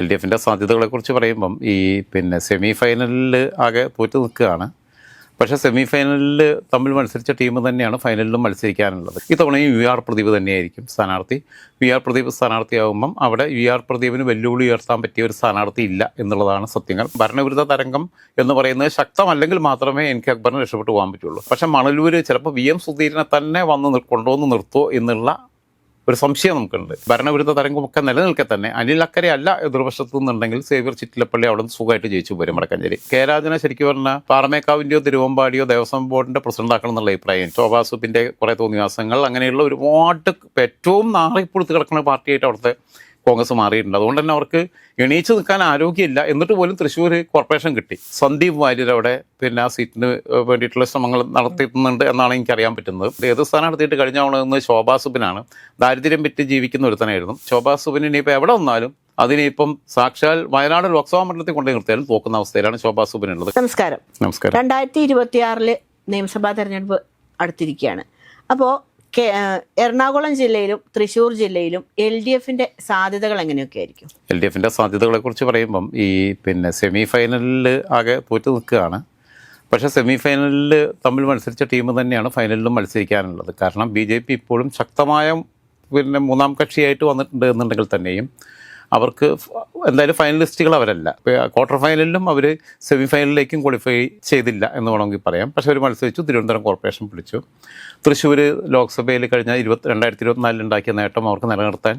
L D എഫിന്റെ സാധ്യതകളെക്കുറിച്ച് പറയുമ്പം ഈ പിന്നെ സെമി ഫൈനലിൽ ആകെ തോറ്റു നിൽക്കുകയാണ്. പക്ഷേ സെമി ഫൈനലിൽ തമ്മിൽ മത്സരിച്ച ടീം തന്നെയാണ് ഫൈനലിലും മത്സരിക്കാനുള്ളത്. ഇത്തവണയും യു ആർ പ്രദീപ് തന്നെയായിരിക്കും സ്ഥാനാർത്ഥി. വി ആർ പ്രദീപ് സ്ഥാനാർത്ഥിയാകുമ്പം അവിടെ യു ആർ പ്രദീപിന് വെല്ലുവിളി ഉയർത്താൻ പറ്റിയ ഒരു സ്ഥാനാർത്ഥി ഇല്ല എന്നുള്ളതാണ് സത്യങ്ങൾ. ഭരണവിരുദ്ധ തരംഗം എന്ന് പറയുന്നത് ശക്തമല്ലെങ്കിൽ മാത്രമേ എനിക്ക് അക്ബറിന് രക്ഷപ്പെട്ടു പോകാൻ പറ്റുള്ളൂ. പക്ഷേ മണലൂർ ചിലപ്പോൾ വി എം സുധീരനെ തന്നെ വന്ന് കൊണ്ടുവന്ന് നിർത്തുമോ എന്നുള്ള ഒരു സംശയം നമുക്കുണ്ട്. ഭരണവിരുദ്ധ തരംഗമൊക്കെ നിലനിൽക്കെ തന്നെ അനിൽ അക്കരെ അല്ല എതിർവശത്ത് നിന്നുണ്ടെങ്കിൽ സേവ്യർ ചിറ്റിലപ്പള്ളി അവിടെ നിന്ന് സുഖമായിട്ട് ജയിച്ചു പോരും മടക്കഞ്ചേരി കെ രാജനെ ശരിക്കും പറഞ്ഞാൽ പാറമേക്കാവിന്റെയോ തിരുവമ്പാടിയോ ദേവസ്വം ബോർഡിന്റെ പ്രസിഡന്റ് ആക്കണം എന്നുള്ള അഭിപ്രായം. ശോഭാസുപ്പിന്റെ കുറെ തോന്നിവാസങ്ങൾ അങ്ങനെയുള്ള ഒരുപാട് ഏറ്റവും നാറിപ്പുറത്ത് കിടക്കുന്ന പാർട്ടിയായിട്ട് അവിടുത്തെ കോൺഗ്രസ് മാറിയിട്ടുണ്ട്. അതുകൊണ്ട് തന്നെ അവർക്ക് എണീച്ചു നിൽക്കാൻ ആരോഗ്യമില്ല. എന്നിട്ട് പോലും തൃശ്ശൂർ കോർപ്പറേഷൻ കിട്ടി. സന്ദീപ് വാര്യർ അവിടെ പിന്നെ ആ സീറ്റിന് വേണ്ടിയിട്ടുള്ള ശ്രമങ്ങൾ നടത്തിയിട്ടുണ്ട് എന്നാണ് എനിക്ക് അറിയാൻ പറ്റുന്നത് ഏത് സ്ഥാനാർത്ഥിയിട്ട് കഴിഞ്ഞ തവണ നിന്ന് ശോഭാ സുബിനാണ്. ദാരിദ്ര്യം വിറ്റ് ജീവിക്കുന്ന ഒരുത്തനായിരുന്നു. ശോഭാ സുബിന് ഇനിയിപ്പോൾ എവിടെ വന്നാലും അതിനിപ്പം സാക്ഷാൽ വയനാട് ലോക്സഭാ മണ്ഡലത്തിൽ കൊണ്ടു നിർത്തിയാലും തോക്കുന്ന അവസ്ഥയിലാണ് ശോഭാ സുബിനുള്ളത്. നമസ്കാരം. നമസ്കാരം. രണ്ടായിരത്തി ഇരുപത്തിയാറിൽ നിയമസഭാ തെരഞ്ഞെടുപ്പ് അടുത്തിരിക്കുകയാണ്. അപ്പോൾ എറണാകുളം ജില്ലയിലും തൃശ്ശൂർ ജില്ലയിലും എൽ ഡി എഫിന്റെ സാധ്യതകൾ എങ്ങനെയൊക്കെ ആയിരിക്കും എൽ ഡി എഫിന്റെ സാധ്യതകളെ കുറിച്ച് പറയുമ്പം ഈ പിന്നെ സെമി ഫൈനലിൽ ആകെ തോറ്റു നിൽക്കുകയാണ്. പക്ഷേ സെമി ഫൈനലിൽ തമ്മിൽ മത്സരിച്ച ടീം തന്നെയാണ് ഫൈനലിലും മത്സരിക്കാനുള്ളത്. കാരണം ബി ജെ പി ഇപ്പോഴും ശക്തമായ പിന്നെ മൂന്നാം കക്ഷിയായിട്ട് വന്നിട്ടുണ്ട് എന്നുണ്ടെങ്കിൽ തന്നെയും അവർക്ക് എന്തായാലും ഫൈനലിസ്റ്റുകൾ അവരല്ല. ക്വാർട്ടർ ഫൈനലിലും അവർ സെമി ഫൈനലിലേക്കും ക്വാളിഫൈ ചെയ്തില്ല എന്ന് വേണമെങ്കിൽ പറയാം. പക്ഷേ അവർ മത്സരിച്ചു. തിരുവനന്തപുരം കോർപ്പറേഷൻ പിടിച്ചു. തൃശ്ശൂർ ലോക്സഭയിൽ കഴിഞ്ഞ ഇരുപത്തി രണ്ടായിരത്തി ഇരുപത്തിനാലിൽ ഉണ്ടാക്കിയ നേട്ടം അവർക്ക് നിലനിർത്താൻ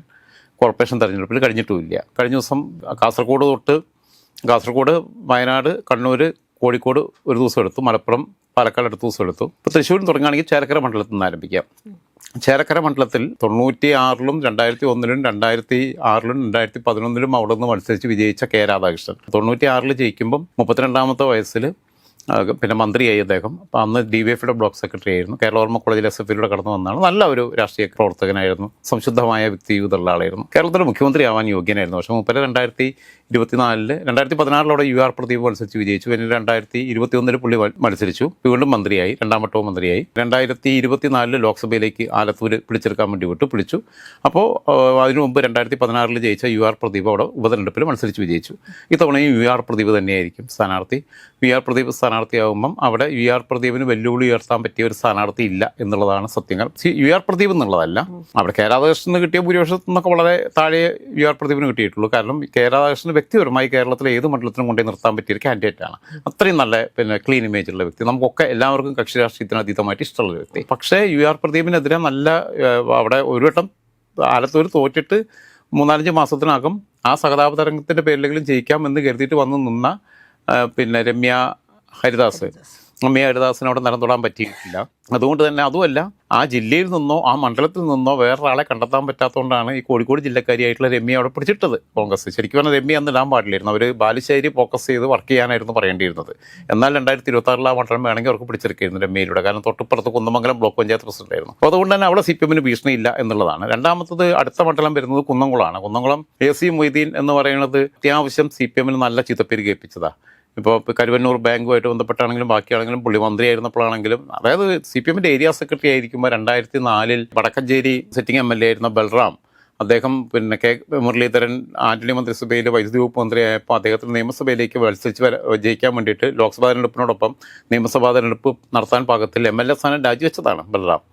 കോർപ്പറേഷൻ തെരഞ്ഞെടുപ്പിൽ കഴിഞ്ഞിട്ടുമില്ല. കഴിഞ്ഞ ദിവസം കാസർഗോഡ് തൊട്ട് കാസർഗോഡ് വയനാട് കണ്ണൂർ കോഴിക്കോട് ഒരു ദിവസം എടുത്തു. മലപ്പുറം പാലക്കാട് അടുത്ത ദിവസം എടുത്തു. ഇപ്പോൾ തൃശ്ശൂരിൽ തുടങ്ങുകയാണെങ്കിൽ ചേരക്കര മണ്ഡലത്തിൽ നിന്ന് ആരംഭിക്കാം. ചേരക്കര മണ്ഡലത്തിൽ തൊണ്ണൂറ്റി ആറിലും രണ്ടായിരത്തി ഒന്നിലും രണ്ടായിരത്തി ആറിലും രണ്ടായിരത്തി പതിനൊന്നിലും അവിടെ നിന്ന് മത്സരിച്ച് വിജയിച്ച കെ രാധാകൃഷ്ണൻ. തൊണ്ണൂറ്റി ആറിൽ ജയിക്കുമ്പം മുപ്പത്തിരണ്ടാമത്തെ വയസ്സിൽ പിന്നെ മന്ത്രിയായി അദ്ദേഹം. അപ്പോൾ അന്ന് ഡി വി എഫിയുടെ ബ്ലോക്ക് സെക്രട്ടറി ആയിരുന്നു. കേരള ഓർമ്മ കോളേജിൽ എസ് എഫിലൂടെ കടന്നു വന്നാണ്. നല്ല ഒരു രാഷ്ട്രീയ പ്രവർത്തകനായിരുന്നു. സംശുദ്ധമായ വ്യക്തി ജീവിതമുള്ള ആളായിരുന്നു കേരളത്തിലെ മുഖ്യമന്ത്രി ആവാൻ യോഗ്യനായിരുന്നു. പക്ഷേ മുപ്പര് രണ്ടായിരത്തി ഇരുപത്തിനാലിൽ രണ്ടായിരത്തി പതിനാറിലൂടെ യു ആർ പ്രദീപ് മത്സരിച്ച് വിജയിച്ചു. പിന്നെ രണ്ടായിരത്തി ഇരുപത്തി ഒന്നിൽ പുള്ളി മത്സരിച്ചു. വീണ്ടും മന്ത്രിയായി. രണ്ടാം വട്ടവും മന്ത്രിയായി. രണ്ടായിരത്തി ഇരുപത്തിനാലിൽ ലോക്സഭയിലേക്ക് ആലത്തൂര് പിടിച്ചെടുക്കാൻ വേണ്ടി വിട്ടു പിടിച്ചു. അപ്പോൾ അതിനു മുമ്പ് രണ്ടായിരത്തി പതിനാറിൽ ജയിച്ച യു ആർ പ്രദീപ് അവിടെ ഉപതെരഞ്ഞെടുപ്പിൽ മത്സരിച്ച് വിജയിച്ചു. ഇത്തവണയും യു ആർ പ്രദീപ് തന്നെയായിരിക്കും സ്ഥാനാർത്ഥി. വി ആർ പ്രദീപ് സ്ഥാനാർത്ഥിയാകുമ്പം അവിടെ വി ആർ പ്രദീപിന് വെല്ലുവിളി ഉയർത്താൻ പറ്റിയ ഒരു സ്ഥാനാർത്ഥി ഇല്ല എന്നുള്ളതാണ് സത്യങ്ങൾ. വി ആർ പ്രദീപ് എന്നുള്ളതല്ല. അവിടെ കെ രാധാകൃഷ്ണന് കിട്ടിയ ഭൂരിപക്ഷത്തിൽ നിന്നൊക്കെ വളരെ താഴെ യു ആർ പ്രദീപിന് കിട്ടിയിട്ടുള്ളൂ. കാരണം കെ വ്യക്തിപരമായി കേരളത്തിലെ ഏത് മണ്ഡലത്തിനും കൊണ്ടുപോയി നിർത്താൻ പറ്റിയ ഒരു ആണ്. അത്രയും നല്ല പിന്നെ ക്ലീൻ ഇമേജ് ഉള്ള വ്യക്തി. നമുക്കൊക്കെ എല്ലാവർക്കും കക്ഷി രാഷ്ട്രീയത്തിന് അതീതമായിട്ട് ഇഷ്ടമുള്ള വ്യക്തി. പക്ഷേ യു ആർ പ്രദീപിനെതിരെ നല്ല അവിടെ ഒരു വട്ടം ആലത്തൂർ തോറ്റിട്ട് മൂന്നാലഞ്ച് മാസത്തിനകം ആ സഹതാപ തരംഗത്തിന്റെ പേരിലെങ്കിലും ജയിക്കാം എന്ന് കരുതിയിട്ട് വന്ന് നിന്ന പിന്നെ രമ്യ ഹരിദാസ്. രമ്യ ഹരിദാസിന് അവിടെ നിലം തൊടാൻ പറ്റിയിട്ടില്ല. അതുകൊണ്ട് തന്നെ അതുമല്ല ആ ജില്ലയിൽ നിന്നോ ആ മണ്ഡലത്തിൽ നിന്നോ വേറൊരാളെ കണ്ടെത്താൻ പറ്റാത്തതുകൊണ്ടാണ് ഈ കോഴിക്കോട് ജില്ലക്കാരിയായിട്ടുള്ള രമ്യ അവിടെ പിടിച്ചിട്ടത് കോൺഗ്രസ്. ശരിക്കും പറഞ്ഞാൽ രമ്യ അന്ന് ഇടാൻ പാടില്ലായിരുന്നു. അവർ ബാലുശ്ശേരി ഫോക്കസ് ചെയ്ത് വർക്ക് ചെയ്യാനായിരുന്നു പറയേണ്ടിയിരുന്നത്. എന്നാൽ രണ്ടായിരത്തി ഇരുപത്തി ആറിൽ ആ മണ്ഡലം വേണമെങ്കിൽ അവർക്ക് പിടിച്ചെടുക്കായിരുന്നു രമ്യയിലൂടെ. കാരണം തൊട്ടുപ്പുറത്ത് കുന്നമംഗലം ബ്ലോക്ക് പഞ്ചായത്ത് പ്രസിഡന്റായിരുന്നു അപ്പോൾ അതുകൊണ്ട് തന്നെ അവിടെ സി പി എമ്മിന് ഭീഷണിയില്ല എന്നുള്ളതാണ്. രണ്ടാമത്തത് അടുത്ത മണ്ഡലം വരുന്നത് കുന്നംകുളമാണ്. കുന്നംകുളം എ സി മൊയ്തീൻ എന്ന് പറയുന്നത് അത്യാവശ്യം സി പി എമ്മിന് നല്ല ചിത്തപ്പേര് കേൾപ്പിച്ചതാണ് ഇപ്പോൾ കരുവന്നൂർ ബാങ്കുമായിട്ട് ബന്ധപ്പെട്ടാണെങ്കിലും ബാക്കിയാണെങ്കിലും പുള്ളി മന്ത്രിയായിരുന്നപ്പോഴാണെങ്കിലും അതായത് സി പി എമ്മിന്റെ ഏരിയ സെക്രട്ടറി ആയിരിക്കുമ്പോൾ രണ്ടായിരത്തി നാലിൽ Vadakkanchery sitting M L A ആയിരുന്ന ബൽറാം അദ്ദേഹം പിന്നെ കെ മുരളീധരൻ ആന്റണി മന്ത്രിസഭയിൽ വൈദ്യുതി വകുപ്പ് മന്ത്രിയായപ്പോൾ അദ്ദേഹത്തിന് നിയമസഭയിലേക്ക് മത്സരിച്ച് ജയിക്കാൻ വേണ്ടിയിട്ട് ലോക്സഭാ തെരഞ്ഞെടുപ്പിനോടൊപ്പം നിയമസഭാ തെരഞ്ഞെടുപ്പ് നടത്താൻ പാകത്തിൽ എം എൽ എ സ്ഥാനം രാജിവെച്ചതാണ് ബൽറാം.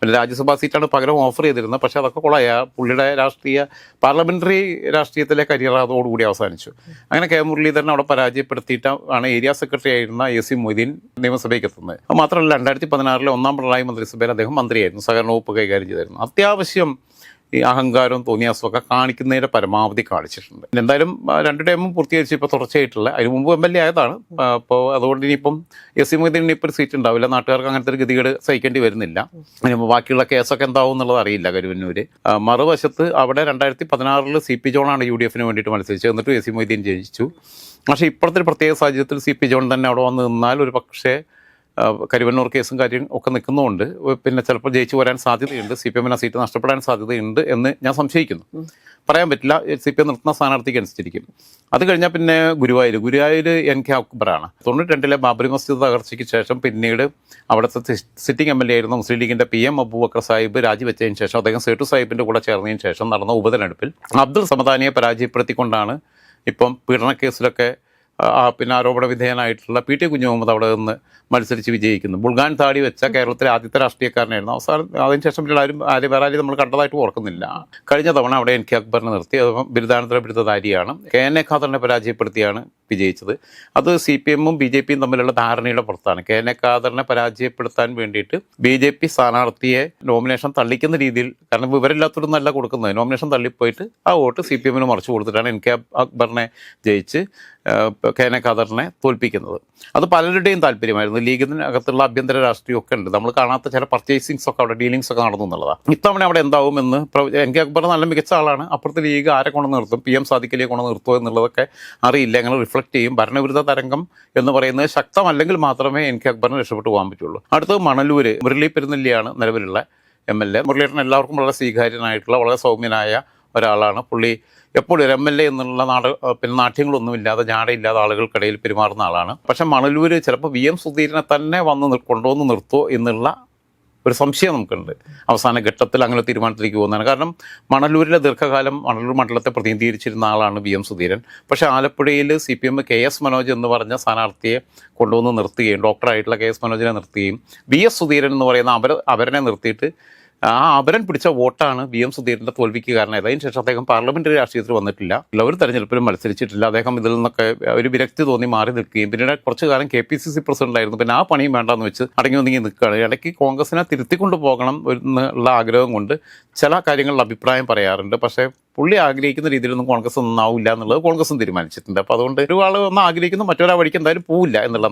പിന്നെ രാജ്യസഭാ സീറ്റാണ് പകരം ഓഫർ ചെയ്തിരുന്നത്. പക്ഷേ അതൊക്കെ കൊളായ പുള്ളിയുടെ രാഷ്ട്രീയ പാർലമെന്ററി രാഷ്ട്രീയത്തിലെ കരിയർ അതോടുകൂടി അവസാനിച്ചു. അങ്ങനെ കെ മുരളീധരൻ അവിടെ പരാജയപ്പെടുത്തിയിട്ട് ആണ് ഏരിയ സെക്രട്ടറി ആയിരുന്ന എ സി മൊയ്തീൻ നിയമസഭയ്ക്ക് എത്തുന്നത്. മാത്രമല്ല രണ്ടായിരത്തി പതിനാറിലെ ഒന്നാം പിണറായി മന്ത്രിസഭയിൽ അദ്ദേഹം മന്ത്രിയായിരുന്നു. സഹകരണ വകുപ്പ് കൈകാര്യം ചെയ്തിരുന്നു അത്യാവശ്യം ഈ അഹങ്കാരവും തോന്നിയാസമൊക്കെ കാണിക്കുന്നതിന്റെ പരമാവധി കാണിച്ചിട്ടുണ്ട്. എന്തായാലും രണ്ട് ടൈമും പൂർത്തീകരിച്ച് ഇപ്പോൾ തുടർച്ചയായിട്ടുള്ള അതിന് മുമ്പ് എം എൽ എ ആയതാണ്. അപ്പോൾ അതുകൊണ്ട് ഇനിയിപ്പം എസ് സി മൊയ്തീൻ ഒരു സീറ്റ് ഉണ്ടാവില്ല. നാട്ടുകാർക്ക് അങ്ങനത്തെ ഒരു ഗതികേട് സഹിക്കേണ്ടി വരുന്നില്ല. ബാക്കിയുള്ള കേസൊക്കെ എന്താവും എന്നുള്ളത് അറിയില്ല കരുവന്നൂര്. മറുവശത്ത് അവിടെ രണ്ടായിരത്തി പതിനാറിൽ സി പി ജോണാണ് യു ഡി എഫിന് വേണ്ടിയിട്ട് മത്സരിച്ചത്. എന്നിട്ട് എസ് സി മൊയ്തീൻ ജയിച്ചു. പക്ഷേ ഇപ്പോഴത്തെ പ്രത്യേക സാഹചര്യത്തിൽ സി പി ജോൺ തന്നെ അവിടെ വന്ന് നിന്നാൽ ഒരു പക്ഷേ കരുവന്നൂർ കേസും കാര്യം ഒക്കെ നിൽക്കുന്നതുകൊണ്ട് പിന്നെ ചിലപ്പോൾ ജയിച്ചു വരാൻ സാധ്യതയുണ്ട് സി പി എമ്മിന് ആ സീറ്റ് നഷ്ടപ്പെടാൻ സാധ്യതയുണ്ട് എന്ന് ഞാൻ സംശയിക്കുന്നു. പറയാൻ പറ്റില്ല സി പി എം നിർത്തുന്ന സ്ഥാനാർത്ഥിക്ക് അനുസരിച്ചിരിക്കും. അത് കഴിഞ്ഞാൽ പിന്നെ ഗുരുവായൂർ ഗുരുവായൂർ എൻ കെ അക്ബറാണ്. തൊണ്ണൂറ്റി രണ്ടിലെ ബാബറി മസ്ജിദ് തകർച്ചയ്ക്ക് ശേഷം പിന്നീട് അവിടുത്തെ സിറ്റിംഗ് എം എൽ എ ആയിരുന്ന മുസ്ലിം ലീഗിന്റെ പി എം അബൂബക്കർ സാഹിബ് രാജിവെച്ചതിന് ശേഷം അദ്ദേഹം സേട്ടു സാഹിബിന്റെ കൂടെ ചേർന്നതിന് ശേഷം നടന്ന ഉപതെരഞ്ഞെടുപ്പിൽ. അബ്ദുൾ സമദാനിയെ പരാജയപ്പെടുത്തിക്കൊണ്ടാണ് ഇപ്പം പീഡന കേസിലൊക്കെ ആ, ആ, പിന്നെ ആരോപണ വിധേയനായിട്ടുള്ള പി ടി കുഞ്ഞുമുഹമ്മദ് അവിടെ നിന്ന് മത്സരിച്ച് വിജയിക്കുന്നു. ബുൾഗാൻ താടി വെച്ച കേരളത്തിലെ ആദ്യത്തെ രാഷ്ട്രീയക്കാരനായിരുന്നു. അവസാനം അതിനുശേഷം പിന്നെ ആരും ആര് വേറെ ആരും നമ്മൾ കണ്ടതായിട്ട് ഓർക്കുന്നില്ല. കഴിഞ്ഞ തവണ അവിടെ എൻ കെ അക്ബറിനെ നിർത്തി. അത് ബിരുദാനന്തര ബിരുദധാരിയാണ്. കെ എൻ എ ഖാദറിനെ പരാജയപ്പെടുത്തിയാണ് വിജയിച്ചത്. അത് സി പി എമ്മും ബി ജെ പിയും തമ്മിലുള്ള ധാരണയുടെ പുറത്താണ്. കെ എൻ എ ഖാദറിനെ പരാജയപ്പെടുത്താൻ വേണ്ടിയിട്ട് ബി ജെ പി സ്ഥാനാർത്ഥിയെ നോമിനേഷൻ തള്ളിക്കുന്ന രീതിയിൽ കാരണം വിവരമില്ലാത്തവരും നല്ല കൊടുക്കുന്നത്. നോമിനേഷൻ തള്ളിപ്പോയിട്ട് ആ വോട്ട് സി പി എമ്മിന് മറിച്ച് കൊടുത്തിട്ടാണ് എൻ കെ അക്ബറിനെ ജയിച്ച് ഏഹ് ഖദറിനെ തോൽപ്പിക്കുന്നത്. അത് പലരുടെയും താല്പര്യമായിരുന്നു. ലീഗിനകത്തുള്ള ആഭ്യന്തര രാഷ്ട്രീയമൊക്കെ ഉണ്ട്. നമ്മൾ കാണാത്ത ചില പർച്ചേസിങ്സ് ഒക്കെ അവിടെ ഡീലിങ്സ് ഒക്കെ നടന്നു എന്നുള്ളതാണ് ഇത്തവണ അവിടെ എന്താവുമെന്ന് എൻ കെ അക്ബർ നല്ല മികച്ച ആളാണ്. അപ്പുറത്തെ ലീഗ് ആരെ കൊണ്ട് നിർത്തും? പി എം സാദിഖലിയെ കൊണ്ട് നിർത്തുമോ എന്നുള്ളതൊക്കെ അറിയില്ല. അങ്ങനെ റിഫ്ലക്ട് ചെയ്യും. ഭരണവിരുദ്ധ തരംഗം എന്ന് പറയുന്നത് ശക്തമല്ലെങ്കിൽ മാത്രമേ എൻ കെ അക്ബറിന് രക്ഷപ്പെട്ടു പോകാൻ പറ്റുള്ളൂ. അടുത്തത് മണലൂര്. മുരളി പെരുന്നെല്ലിയാണ് നിലവിലുള്ള എം എൽ എ. മുരളീധരൻ എല്ലാവർക്കും വളരെ സ്വീകാര്യനായിട്ടുള്ള വളരെ സൗമ്യനായ ഒരാളാണ്. പുള്ളി എപ്പോഴും ഒരു എം എൽ എ എന്നുള്ള നാട് പിന്നെ നാട്യങ്ങളൊന്നുമില്ലാതെ ജാടയില്ലാതെ ആളുകൾക്കിടയിൽ പെരുമാറുന്ന ആളാണ്. പക്ഷെ മണലൂര് ചിലപ്പോൾ വി എം സുധീരനെ തന്നെ വന്ന് കൊണ്ടുവന്ന് നിർത്തുമോ എന്നുള്ള ഒരു സംശയം നമുക്കുണ്ട്. അവസാന ഘട്ടത്തിൽ അങ്ങനെ തീരുമാനത്തിലേക്ക് പോകുന്നതാണ്. കാരണം മണലൂരിലെ ദീർഘകാലം മണലൂർ മണ്ഡലത്തെ പ്രതിനിധീകരിച്ചിരുന്ന ആളാണ് വി എം സുധീരൻ. പക്ഷെ ആലപ്പുഴയിൽ C P M K S Manoj എന്ന് പറഞ്ഞ സ്ഥാനാർത്ഥിയെ കൊണ്ടുവന്ന് നിർത്തുകയും ഡോക്ടറായിട്ടുള്ള കെ എസ് മനോജിനെ നിർത്തുകയും വി എസ് സുധീരൻ എന്ന് പറയുന്ന അവർ അവരനെ നിർത്തിയിട്ട് ആ അപരൻ പിടിച്ച വോട്ടാണ് വി എം സുധീരന്റെ തോൽവിക്ക് കാരണമായത് അതിനുശേഷം അദ്ദേഹം പാർലമെന്ററി രാഷ്ട്രീയത്തിൽ വന്നിട്ടില്ല. ഒരു തെരഞ്ഞെടുപ്പിലും മത്സരിച്ചിട്ടില്ല. അദ്ദേഹം ഇതിൽ നിന്നൊക്കെ ഒരു വിരക്തി തോന്നി മാറി നിൽക്കുകയും പിന്നീട് കുറച്ചു കാലം K P C C president ആയിരുന്നു പിന്നെ ആ പണിയും വേണ്ടെന്ന് വെച്ച് അടങ്ങി ഒതുങ്ങി നിൽക്കുകയാണ്. ഇടയ്ക്ക് കോൺഗ്രസിനെ തിരുത്തിക്കൊണ്ടു പോകണം എന്നുള്ള ആഗ്രഹം കൊണ്ട് ചില കാര്യങ്ങളിൽ അഭിപ്രായം പറയാറുണ്ട്. പക്ഷേ പുള്ളി ആഗ്രഹിക്കുന്ന രീതിയിലൊന്നും കോൺഗ്രസ് നന്നാവില്ല എന്നുള്ളത് കോൺഗ്രസും തീരുമാനിച്ചിട്ടുണ്ട്. അപ്പോൾ അതുകൊണ്ട് ഒരാൾ ഒന്ന് ആഗ്രഹിക്കുന്നു മറ്റൊരാൾ വഴിക്ക് എന്തായാലും പോവില്ല എന്നുള്ള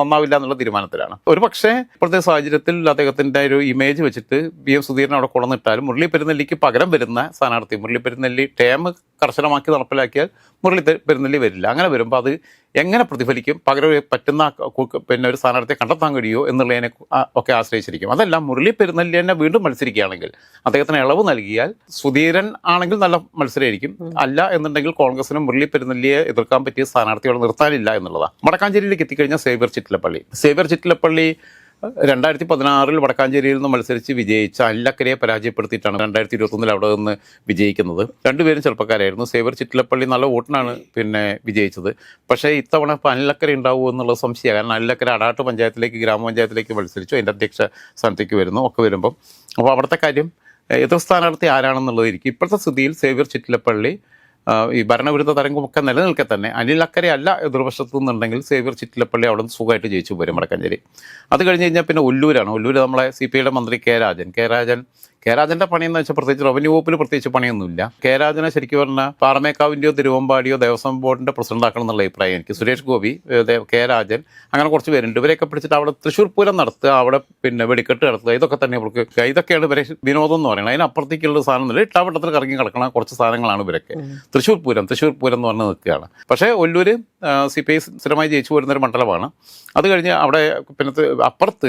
നന്നാവില്ല എന്നുള്ള തീരുമാനത്തിലാണ്. ഒരു പക്ഷേ ഇപ്പോഴത്തെ സാഹചര്യത്തിൽ അദ്ദേഹത്തിന്റെ ഒരു ഇമേജ് വെച്ചിട്ട് ബി എം സുധീരൻ അവിടെ കൊളന്നിട്ടാലും മുരളി പെരുന്നെല്ലിക്ക് പകരം വരുന്ന സ്ഥാനാർത്ഥി മുരളി പെരുന്നെല്ലി ടേം കർശനമാക്കി നടപ്പിലാക്കിയാൽ മുരളി പെരുന്നെല്ലി വരില്ല. അങ്ങനെ വരുമ്പോൾ അത് എങ്ങനെ പ്രതിഫലിക്കും? പകരം പറ്റുന്ന പിന്നെ ഒരു സ്ഥാനാർത്ഥിയെ കണ്ടെത്താൻ കഴിയുമോ എന്നുള്ളതിനെ ഒക്കെ ആശ്രയിച്ചിരിക്കും. അതല്ല മുരളി പെരുന്നല്ലി തന്നെ വീണ്ടും മത്സരിക്കുകയാണെങ്കിൽ അദ്ദേഹത്തിന് ഇളവ് നൽകിയാൽ സുധീരൻ ആണെങ്കിൽ നല്ല മത്സരമായിരിക്കും. അല്ല എന്നുണ്ടെങ്കിൽ കോൺഗ്രസിന് മുരളി പെരുന്നല്ലിയെ എതിർക്കാൻ പറ്റിയ സ്ഥാനാർത്ഥികൾ നിർത്താനില്ല എന്നുള്ളതാണ്. വടക്കാഞ്ചേരിയിലേക്ക് എത്തിക്കഴിഞ്ഞാൽ സേവ്യർ ചിറ്റിലപ്പള്ളി. സേവ്യർ ചിറ്റിലപ്പള്ളി രണ്ടായിരത്തി പതിനാറിൽ വടക്കാഞ്ചേരിയിൽ നിന്ന് മത്സരിച്ച് വിജയിച്ച അല്ലക്കരയെ പരാജയപ്പെടുത്തിയിട്ടാണ് രണ്ടായിരത്തി ഇരുപത്തൊന്നിൽ അവിടെ നിന്ന് വിജയിക്കുന്നത്. രണ്ടുപേരും ചെറുപ്പക്കാരായിരുന്നു. സേവർ ചിറ്റിലപ്പള്ളി നല്ല വോട്ടിനാണ് പിന്നെ വിജയിച്ചത്. പക്ഷേ ഇത്തവണ ഇപ്പോൾ അല്ലക്കര ഉണ്ടാവുമോ എന്നുള്ള സംശയമാണ് കാരണം അല്ലക്കര അടാട്ട് പഞ്ചായത്തിലേക്ക് ഗ്രാമപഞ്ചായത്തിലേക്ക് മത്സരിച്ചു. അതിന്റെ അധ്യക്ഷ സ്ഥാനത്തേക്ക് വരുന്നു ഒക്കെ വരുമ്പം. അപ്പോൾ അവിടുത്തെ കാര്യം എതിർ സ്ഥാനാർത്ഥി ആരാണെന്നുള്ളതായിരിക്കും ഇപ്പോഴത്തെ സ്ഥിതിയിൽ സേവ്യർ ചിറ്റിലപ്പള്ളി ഈ ഭരണവിരുദ്ധ തരംഗമൊക്കെ നിലനിൽക്കെ തന്നെ അനിൽ അക്കരെ അല്ല എതിർവശത്തു നിന്നുണ്ടെങ്കിൽ സേവ്യർ ചിറ്റിലപ്പള്ളി അവിടെ നിന്ന് സുഖമായിട്ട് ജയിച്ചു പോരും വടക്കഞ്ചേരി അത് കഴിഞ്ഞ് കഴിഞ്ഞാൽ പിന്നെ ഒല്ലൂരാണ് ഒല്ലൂർ നമ്മളെ സി പി ഐയുടെ മന്ത്രി K Rajan. K Rajan K രാജന്റെ പണിയെന്ന് വെച്ചാൽ പ്രത്യേകിച്ച് റവന്യൂ വകുപ്പിൽ പ്രത്യേകിച്ച് പണിയൊന്നുമില്ല. കേരാജനെ ശരിക്കും പറഞ്ഞാൽ പാറമേക്കാവിന്റെയോ തിരുവമ്പാടിയോ ദേവസ്വം ബോർഡിന്റെ പ്രസിഡന്റ് ആക്കണം എന്നുള്ള അഭിപ്രായം എനിക്ക്. സുരേഷ് ഗോപി കേരാജൻ കെ രാജൻ അങ്ങനെ കുറച്ച് പേരുണ്ട്. ഇവരെയൊക്കെ പിടിച്ചിട്ട് അവിടെ തൃശ്ശൂർ പൂരം നടത്തുക അവിടെ പിന്നെ വെടിക്കെട്ട് നടത്തുക ഇതൊക്കെ തന്നെ ഇവർക്ക് ഇതൊക്കെയാണ് ഇവരെ വിനോദം എന്ന് പറയുന്നത്. അതിനപ്പുറത്തേക്കുള്ള സാധനമൊന്നുമില്ല ഇട്ടാവട്ടത്തിൽ കറങ്ങി കിടക്കണ കുറച്ച് സാധനങ്ങളാണ് ഇവരൊക്കെ. തൃശ്ശൂർ പൂരം തൃശ്ശൂർ പൂരം എന്ന് പറഞ്ഞ് നിൽക്കുകയാണ്. പക്ഷേ ഒല്ലൂര് സി പി ഐ സ്ഥിരമായി ജയിച്ചു വരുന്നൊരു മണ്ഡലമാണ്. അത് കഴിഞ്ഞ് അവിടെ പിന്നെ അപ്പുറത്ത്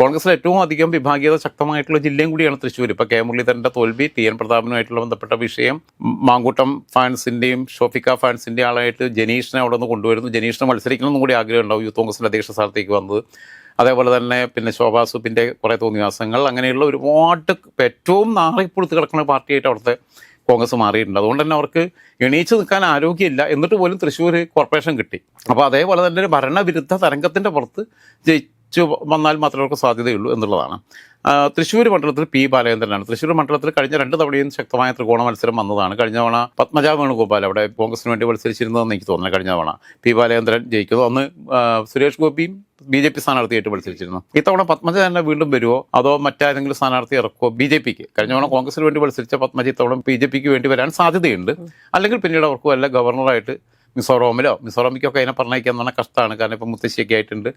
കോൺഗ്രസിൽ ഏറ്റവും അധികം വിഭാഗീയത ശക്തമായിട്ടുള്ള ജില്ലയും കൂടിയാണ് തൃശ്ശൂർ. ഇപ്പോൾ കെ മുരളീധരന്റെ തോൽവി ടി എൻ പ്രതാപനുമായിട്ടുള്ള ബന്ധപ്പെട്ട വിഷയം മാങ്കൂട്ടം ഫാൻസിന്റെയും ഷോഫിക്ക ഫാൻസിന്റെ ആളായിട്ട് ജനീഷിനെ അവിടെ നിന്ന് കൊണ്ടുവരുന്നു. ജനീഷിനെ മത്സരിക്കണമെന്നും കൂടി ആഗ്രഹം ഉണ്ടാവും യൂത്ത് കോൺഗ്രസിന്റെ അധ്യക്ഷ സ്ഥാനത്തേക്ക് വന്നത്. അതേപോലെ തന്നെ പിന്നെ ശോഭാ സുബിന്റെ കുറേ തോന്നിവാസങ്ങൾ അങ്ങനെയുള്ള ഒരുപാട് ഏറ്റവും നാറിപ്പുറത്ത് കിടക്കുന്ന പാർട്ടിയായിട്ട് അവിടുത്തെ കോൺഗ്രസ് മാറിയിട്ടുണ്ട്. അതുകൊണ്ട് തന്നെ അവർക്ക് എണീച്ച് നിൽക്കാൻ ആരോഗ്യമില്ല. എന്നിട്ട് പോലും തൃശ്ശൂർ കോർപ്പറേഷൻ കിട്ടി. അപ്പോൾ അതേപോലെ തന്നെ ഒരു ഭരണവിരുദ്ധ തരംഗത്തിന്റെ പുറത്ത് ജയിച്ചു വന്നാൽ മാത്രമേ അവർക്ക് സാധ്യതയുള്ളൂ എന്നുള്ളതാണ്. തൃശ്ശൂർ മണ്ഡലത്തിൽ പി ബാലചന്ദ്രനാണ്. തൃശ്ശൂർ മണ്ഡലത്തിൽ കഴിഞ്ഞ രണ്ട് തവണയും ശക്തമായ ത്രികോണ മത്സരം വന്നതാണ്. കഴിഞ്ഞ തവണ പത്മജ വേണുഗോപാൽ അവിടെ കോൺഗ്രസിന് വേണ്ടി മത്സരിച്ചിരുന്നതെന്ന് എനിക്ക് തോന്നുന്നു കഴിഞ്ഞ തവണ. പി ബാലചന്ദ്രൻ ജയിക്കുന്നു. അന്ന് സുരേഷ് ഗോപിയും ബി ജെ പി സ്ഥാനാർത്ഥിയായിട്ട് മത്സരിച്ചിരുന്നു. ഇത്തവണ പത്മജ തന്നെ വീണ്ടും വരുമോ അതോ മറ്റാരെങ്കിലും സ്ഥാനാർത്ഥി ഇറക്കുമോ ബി ജെ പിക്ക്. കഴിഞ്ഞ തവണ കോൺഗ്രസിന് വേണ്ടി മത്സരിച്ച പത്മജ ഇത്തവണ ബി ജെ പിക്ക് വേണ്ടി വരാൻ സാധ്യതയുണ്ട്. അല്ലെങ്കിൽ പിന്നീട് അവർക്ക് വല്ല ഗവർണറായിട്ട് മിസോറാമിലോ? മിസോറാമിക്കൊക്കെ അതിനെ പറഞ്ഞയക്കാന്ന് പറഞ്ഞാൽ കഷ്ടമാണ്. കാരണം ഇപ്പം മുത്തശ്ശിയൊക്കെ ആയിട്ടുണ്ട്.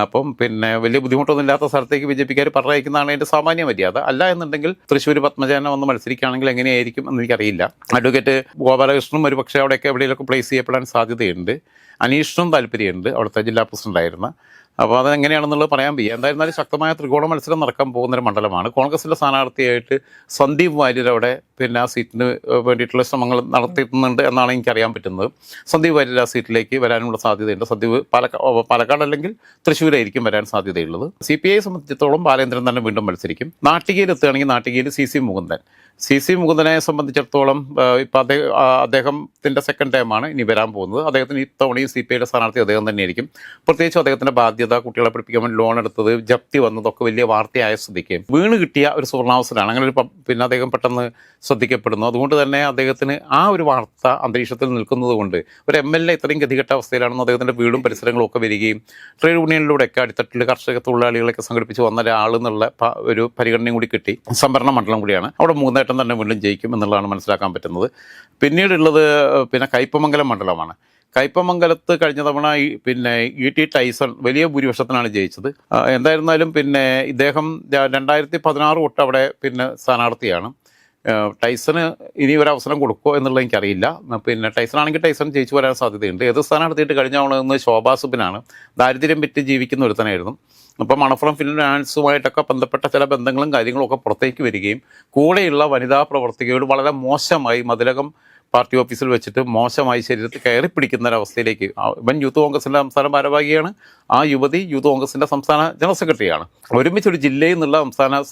അപ്പം പിന്നെ വലിയ ബുദ്ധിമുട്ടൊന്നും ഇല്ലാത്ത സ്ഥലത്തേക്ക് ബി ജെ പിക്കാർ പറഞ്ഞയക്കുന്നതാണ് അതിന്റെ സാമാന്യ മര്യാദ. അല്ല എന്നുണ്ടെങ്കിൽ തൃശ്ശൂർ പത്മജാനം വന്ന് മത്സരിക്കുകയാണെങ്കിൽ എങ്ങനെയായിരിക്കും എന്ന് എനിക്കറിയില്ല. അഡ്വക്കേറ്റ് ഗോപാലകൃഷ്ണനും ഒരു പക്ഷേ അവിടെയൊക്കെ എവിടെയൊക്കെ പ്ലേസ് ചെയ്യപ്പെടാൻ സാധ്യതയുണ്ട്. അനീഷിനും താല്പര്യമുണ്ട്. അവിടുത്തെ ജില്ലാ പ്രസിഡന്റ് ആയിരുന്ന അപ്പോൾ അതെങ്ങനെയാണെന്നുള്ളത് പറയാൻ വയ്യ. എന്തായിരുന്നാലും ശക്തമായ ത്രികോണ മത്സരം നടക്കാൻ പോകുന്ന ഒരു മണ്ഡലമാണ്. കോൺഗ്രസിന്റെ സ്ഥാനാർത്ഥിയായിട്ട് സന്ദീപ് വാര്യർ അവിടെ പിന്നെ ആ സീറ്റിന് വേണ്ടിയിട്ടുള്ള ശ്രമങ്ങൾ നടത്തിയിട്ടുണ്ട് എന്നാണ് എനിക്കറിയാൻ പറ്റുന്നത്. സന്ദീപ് വാര്യർ ആ സീറ്റിലേക്ക് വരാനുള്ള സാധ്യതയുണ്ട്. സന്ദീപ് പാലക്കാട് പാലക്കാട് അല്ലെങ്കിൽ തൃശ്ശൂരായിരിക്കും വരാൻ സാധ്യതയുള്ളത്. സി പി ഐയെ സംബന്ധിച്ചിടത്തോളം ബാലേന്ദ്രൻ തന്നെ വീണ്ടും മത്സരിക്കും. നാട്ടികയിൽ എത്തുകയാണെങ്കിൽ നാട്ടികയിൽ C C Mukundan. C C മുകുന്ദനെ സംബന്ധിച്ചിടത്തോളം ഇപ്പം അദ്ദേഹം അദ്ദേഹത്തിന്റെ സെക്കൻഡ് ടൈമാണ് ഇനി വരാൻ പോകുന്നത്. അദ്ദേഹത്തിന് ഇത്തവണയും സി പി ഐയുടെ സ്ഥാനാർത്ഥി അദ്ദേഹം തന്നെയായിരിക്കും. പ്രത്യേകിച്ച് അദ്ദേഹത്തിന്റെ ബാധ്യത കുട്ടികളെ പഠിപ്പിക്കാൻ വേണ്ടി ലോൺ എടുത്തത് ജപ്തി വന്നതൊക്കെ വലിയ വാർത്തയായ സ്ഥിതിക്ക്. വീണ് കിട്ടിയ ഒരു സുവർണാവസരമാണ്. അങ്ങനെ ഒരു പിന്നെ അദ്ദേഹം പെട്ടെന്ന് ശ്രദ്ധിക്കപ്പെടുന്നു. അതുകൊണ്ട് തന്നെ അദ്ദേഹത്തിന് ആ ഒരു വാർത്ത അന്തരീക്ഷത്തിൽ നിൽക്കുന്നത് കൊണ്ട് ഒരു എം എൽ എ ഇത്രയും ഗതികെട്ട അവസ്ഥയിലാണെന്ന് അദ്ദേഹത്തിന്റെ വീടും പരിസരങ്ങളും ഒക്കെ വരികയും ട്രേഡ് യൂണിയനിലൂടെയൊക്കെ അടിത്തട്ടിൽ കർഷക തൊഴിലാളികളൊക്കെ സംഘടിപ്പിച്ച് വന്ന ഒരാൾ എന്നുള്ള ഒരു പരിഗണനയും കൂടി കിട്ടി. സംഭരണ മണ്ഡലം കൂടിയാണ്. അവിടെ മൂന്നേട്ടം തന്നെ വീണ്ടും ജയിക്കും എന്നുള്ളതാണ് മനസ്സിലാക്കാൻ പറ്റുന്നത്. പിന്നീടുള്ളത് പിന്നെ കയ്പമംഗലം മണ്ഡലമാണ്. കയ്പമംഗലത്ത് കഴിഞ്ഞ തവണ പിന്നെ ഇ ടി ടൈസൺ വലിയ ഭൂരിപക്ഷത്തിനാണ് ജയിച്ചത്. എന്തായിരുന്നാലും പിന്നെ ഇദ്ദേഹം രണ്ടായിരത്തി പതിനാറ് തൊട്ട് അവിടെ പിന്നെ സ്ഥാനാർത്ഥിയാണ്. ടൈസന് ഇനി ഒരു അവസരം കൊടുക്കുമോ എന്നുള്ളത് എനിക്കറിയില്ല. പിന്നെ ടൈസൺ ആണെങ്കിൽ ടൈസൺ ജയിച്ചു വരാൻ സാധ്യതയുണ്ട്. ഏത് സ്ഥാനാർത്ഥിയിട്ട് കഴിഞ്ഞ തവണ ശോഭാ ദാരിദ്ര്യം വിറ്റ് ജീവിക്കുന്ന ഒരുത്തനായിരുന്നു. അപ്പം മണപ്പുറം ഫിനാൻസുമായിട്ടൊക്കെ ബന്ധപ്പെട്ട ചില ബന്ധങ്ങളും കാര്യങ്ങളും ഒക്കെ പുറത്തേക്ക് വരികയും കൂടെയുള്ള വനിതാ പ്രവർത്തകയോട് വളരെ മോശമായി മതിലകം പാർട്ടി ഓഫീസിൽ വെച്ചിട്ട് മോശമായി ശരീരത്തിൽ കയറി പിടിക്കുന്ന ഒരവസ്ഥയിലേക്ക് ഇവൻ യൂത്ത് കോൺഗ്രസിന്റെ സംസ്ഥാന ഭാരവാഹിയാണ്. ആ യുവതി യൂത്ത് കോൺഗ്രസിന്റെ സംസ്ഥാന ജനറൽ സെക്രട്ടറിയാണ്. ഒരുമിച്ചൊരു ജില്ലയിൽ നിന്നുള്ള സംസ്ഥാന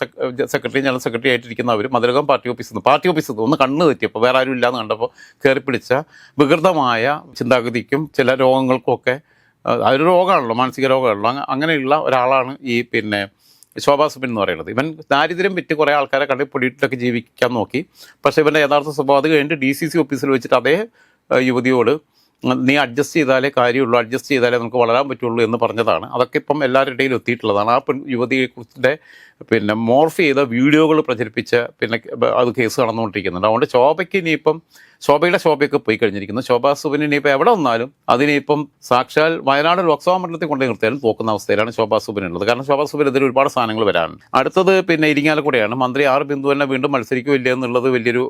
സെക്രട്ടറി ജനറൽ സെക്രട്ടറി ആയിട്ടിരിക്കുന്ന അവർ മതിലകം പാർട്ടി ഓഫീസിൽ നിന്ന് പാർട്ടി ഓഫീസിൽ നിന്ന് ഒന്ന് കണ്ണ് തെറ്റിയപ്പോൾ വേറെ ആരും ഇല്ലാന്ന് കണ്ടപ്പോൾ കയറി പിടിച്ച വികൃതമായ ചിന്താഗതിക്കും ചില രോഗങ്ങൾക്കും ഒക്കെ അതൊരു രോഗമാണല്ലോ മാനസിക രോഗമാണല്ലോ. അങ്ങനെ അങ്ങനെയുള്ള ഒരാളാണ് ഈ പിന്നെ ശോഭാ സുബിൻ എന്ന് പറയുന്നത്. ഇവൻ ദാരിദ്ര്യം വിറ്റ് കുറേ ആൾക്കാരെ കണ്ടി പൊടിയിട്ടൊക്കെ ജീവിക്കാൻ നോക്കി. പക്ഷേ ഇവന്റെ യഥാർത്ഥ സ്വഭാവം അത് കഴിഞ്ഞിട്ട് ഡി സി സി ഓഫീസിൽ വെച്ചിട്ട് അതേ യുവതിയോട് നീ അഡ്ജസ്റ്റ് ചെയ്താലേ കാര്യമുള്ളൂ അഡ്ജസ്റ്റ് ചെയ്താലേ നമുക്ക് വളരാൻ പറ്റുള്ളൂ എന്ന് പറഞ്ഞതാണ്. അതൊക്കെ ഇപ്പം എല്ലാവരുടെ ഇടയിലും എത്തിയിട്ടുള്ളതാണ്. ആ പെൺ യുവതിയെക്കുറിച്ചിന്റെ പിന്നെ മോർഫ് ചെയ്ത വീഡിയോകൾ പ്രചരിപ്പിച്ച് പിന്നെ അത് കേസ് നടന്നുകൊണ്ടിരിക്കുന്നുണ്ട്. അതുകൊണ്ട് ശോഭയ്ക്ക് ഇനിയിപ്പം ശോഭയുടെ ശോഭയൊക്കെ പോയി കഴിഞ്ഞിരിക്കുന്നു. ശോഭാ സുബിന് ഇനിയിപ്പോൾ എവിടെ വന്നാലും അതിനിപ്പം സാക്ഷാൽ വയനാട് ലോക്സഭാ മണ്ഡലത്തിൽ കൊണ്ടു നിർത്തിയാലും തോക്കുന്ന അവസ്ഥയിലാണ് ശോഭാ സുബിനുള്ളത്. കാരണം ശോഭാ സുബിനെതിരെ ഒരുപാട് സാധനങ്ങൾ വരാനുണ്ട് അടുത്തത് പിന്നെ ഇരിങ്ങാലക്കുടയാണ്. മന്ത്രി ആർ ബിന്ദു തന്നെ വീണ്ടും മത്സരിക്കുമില്ല എന്നുള്ളത് വലിയൊരു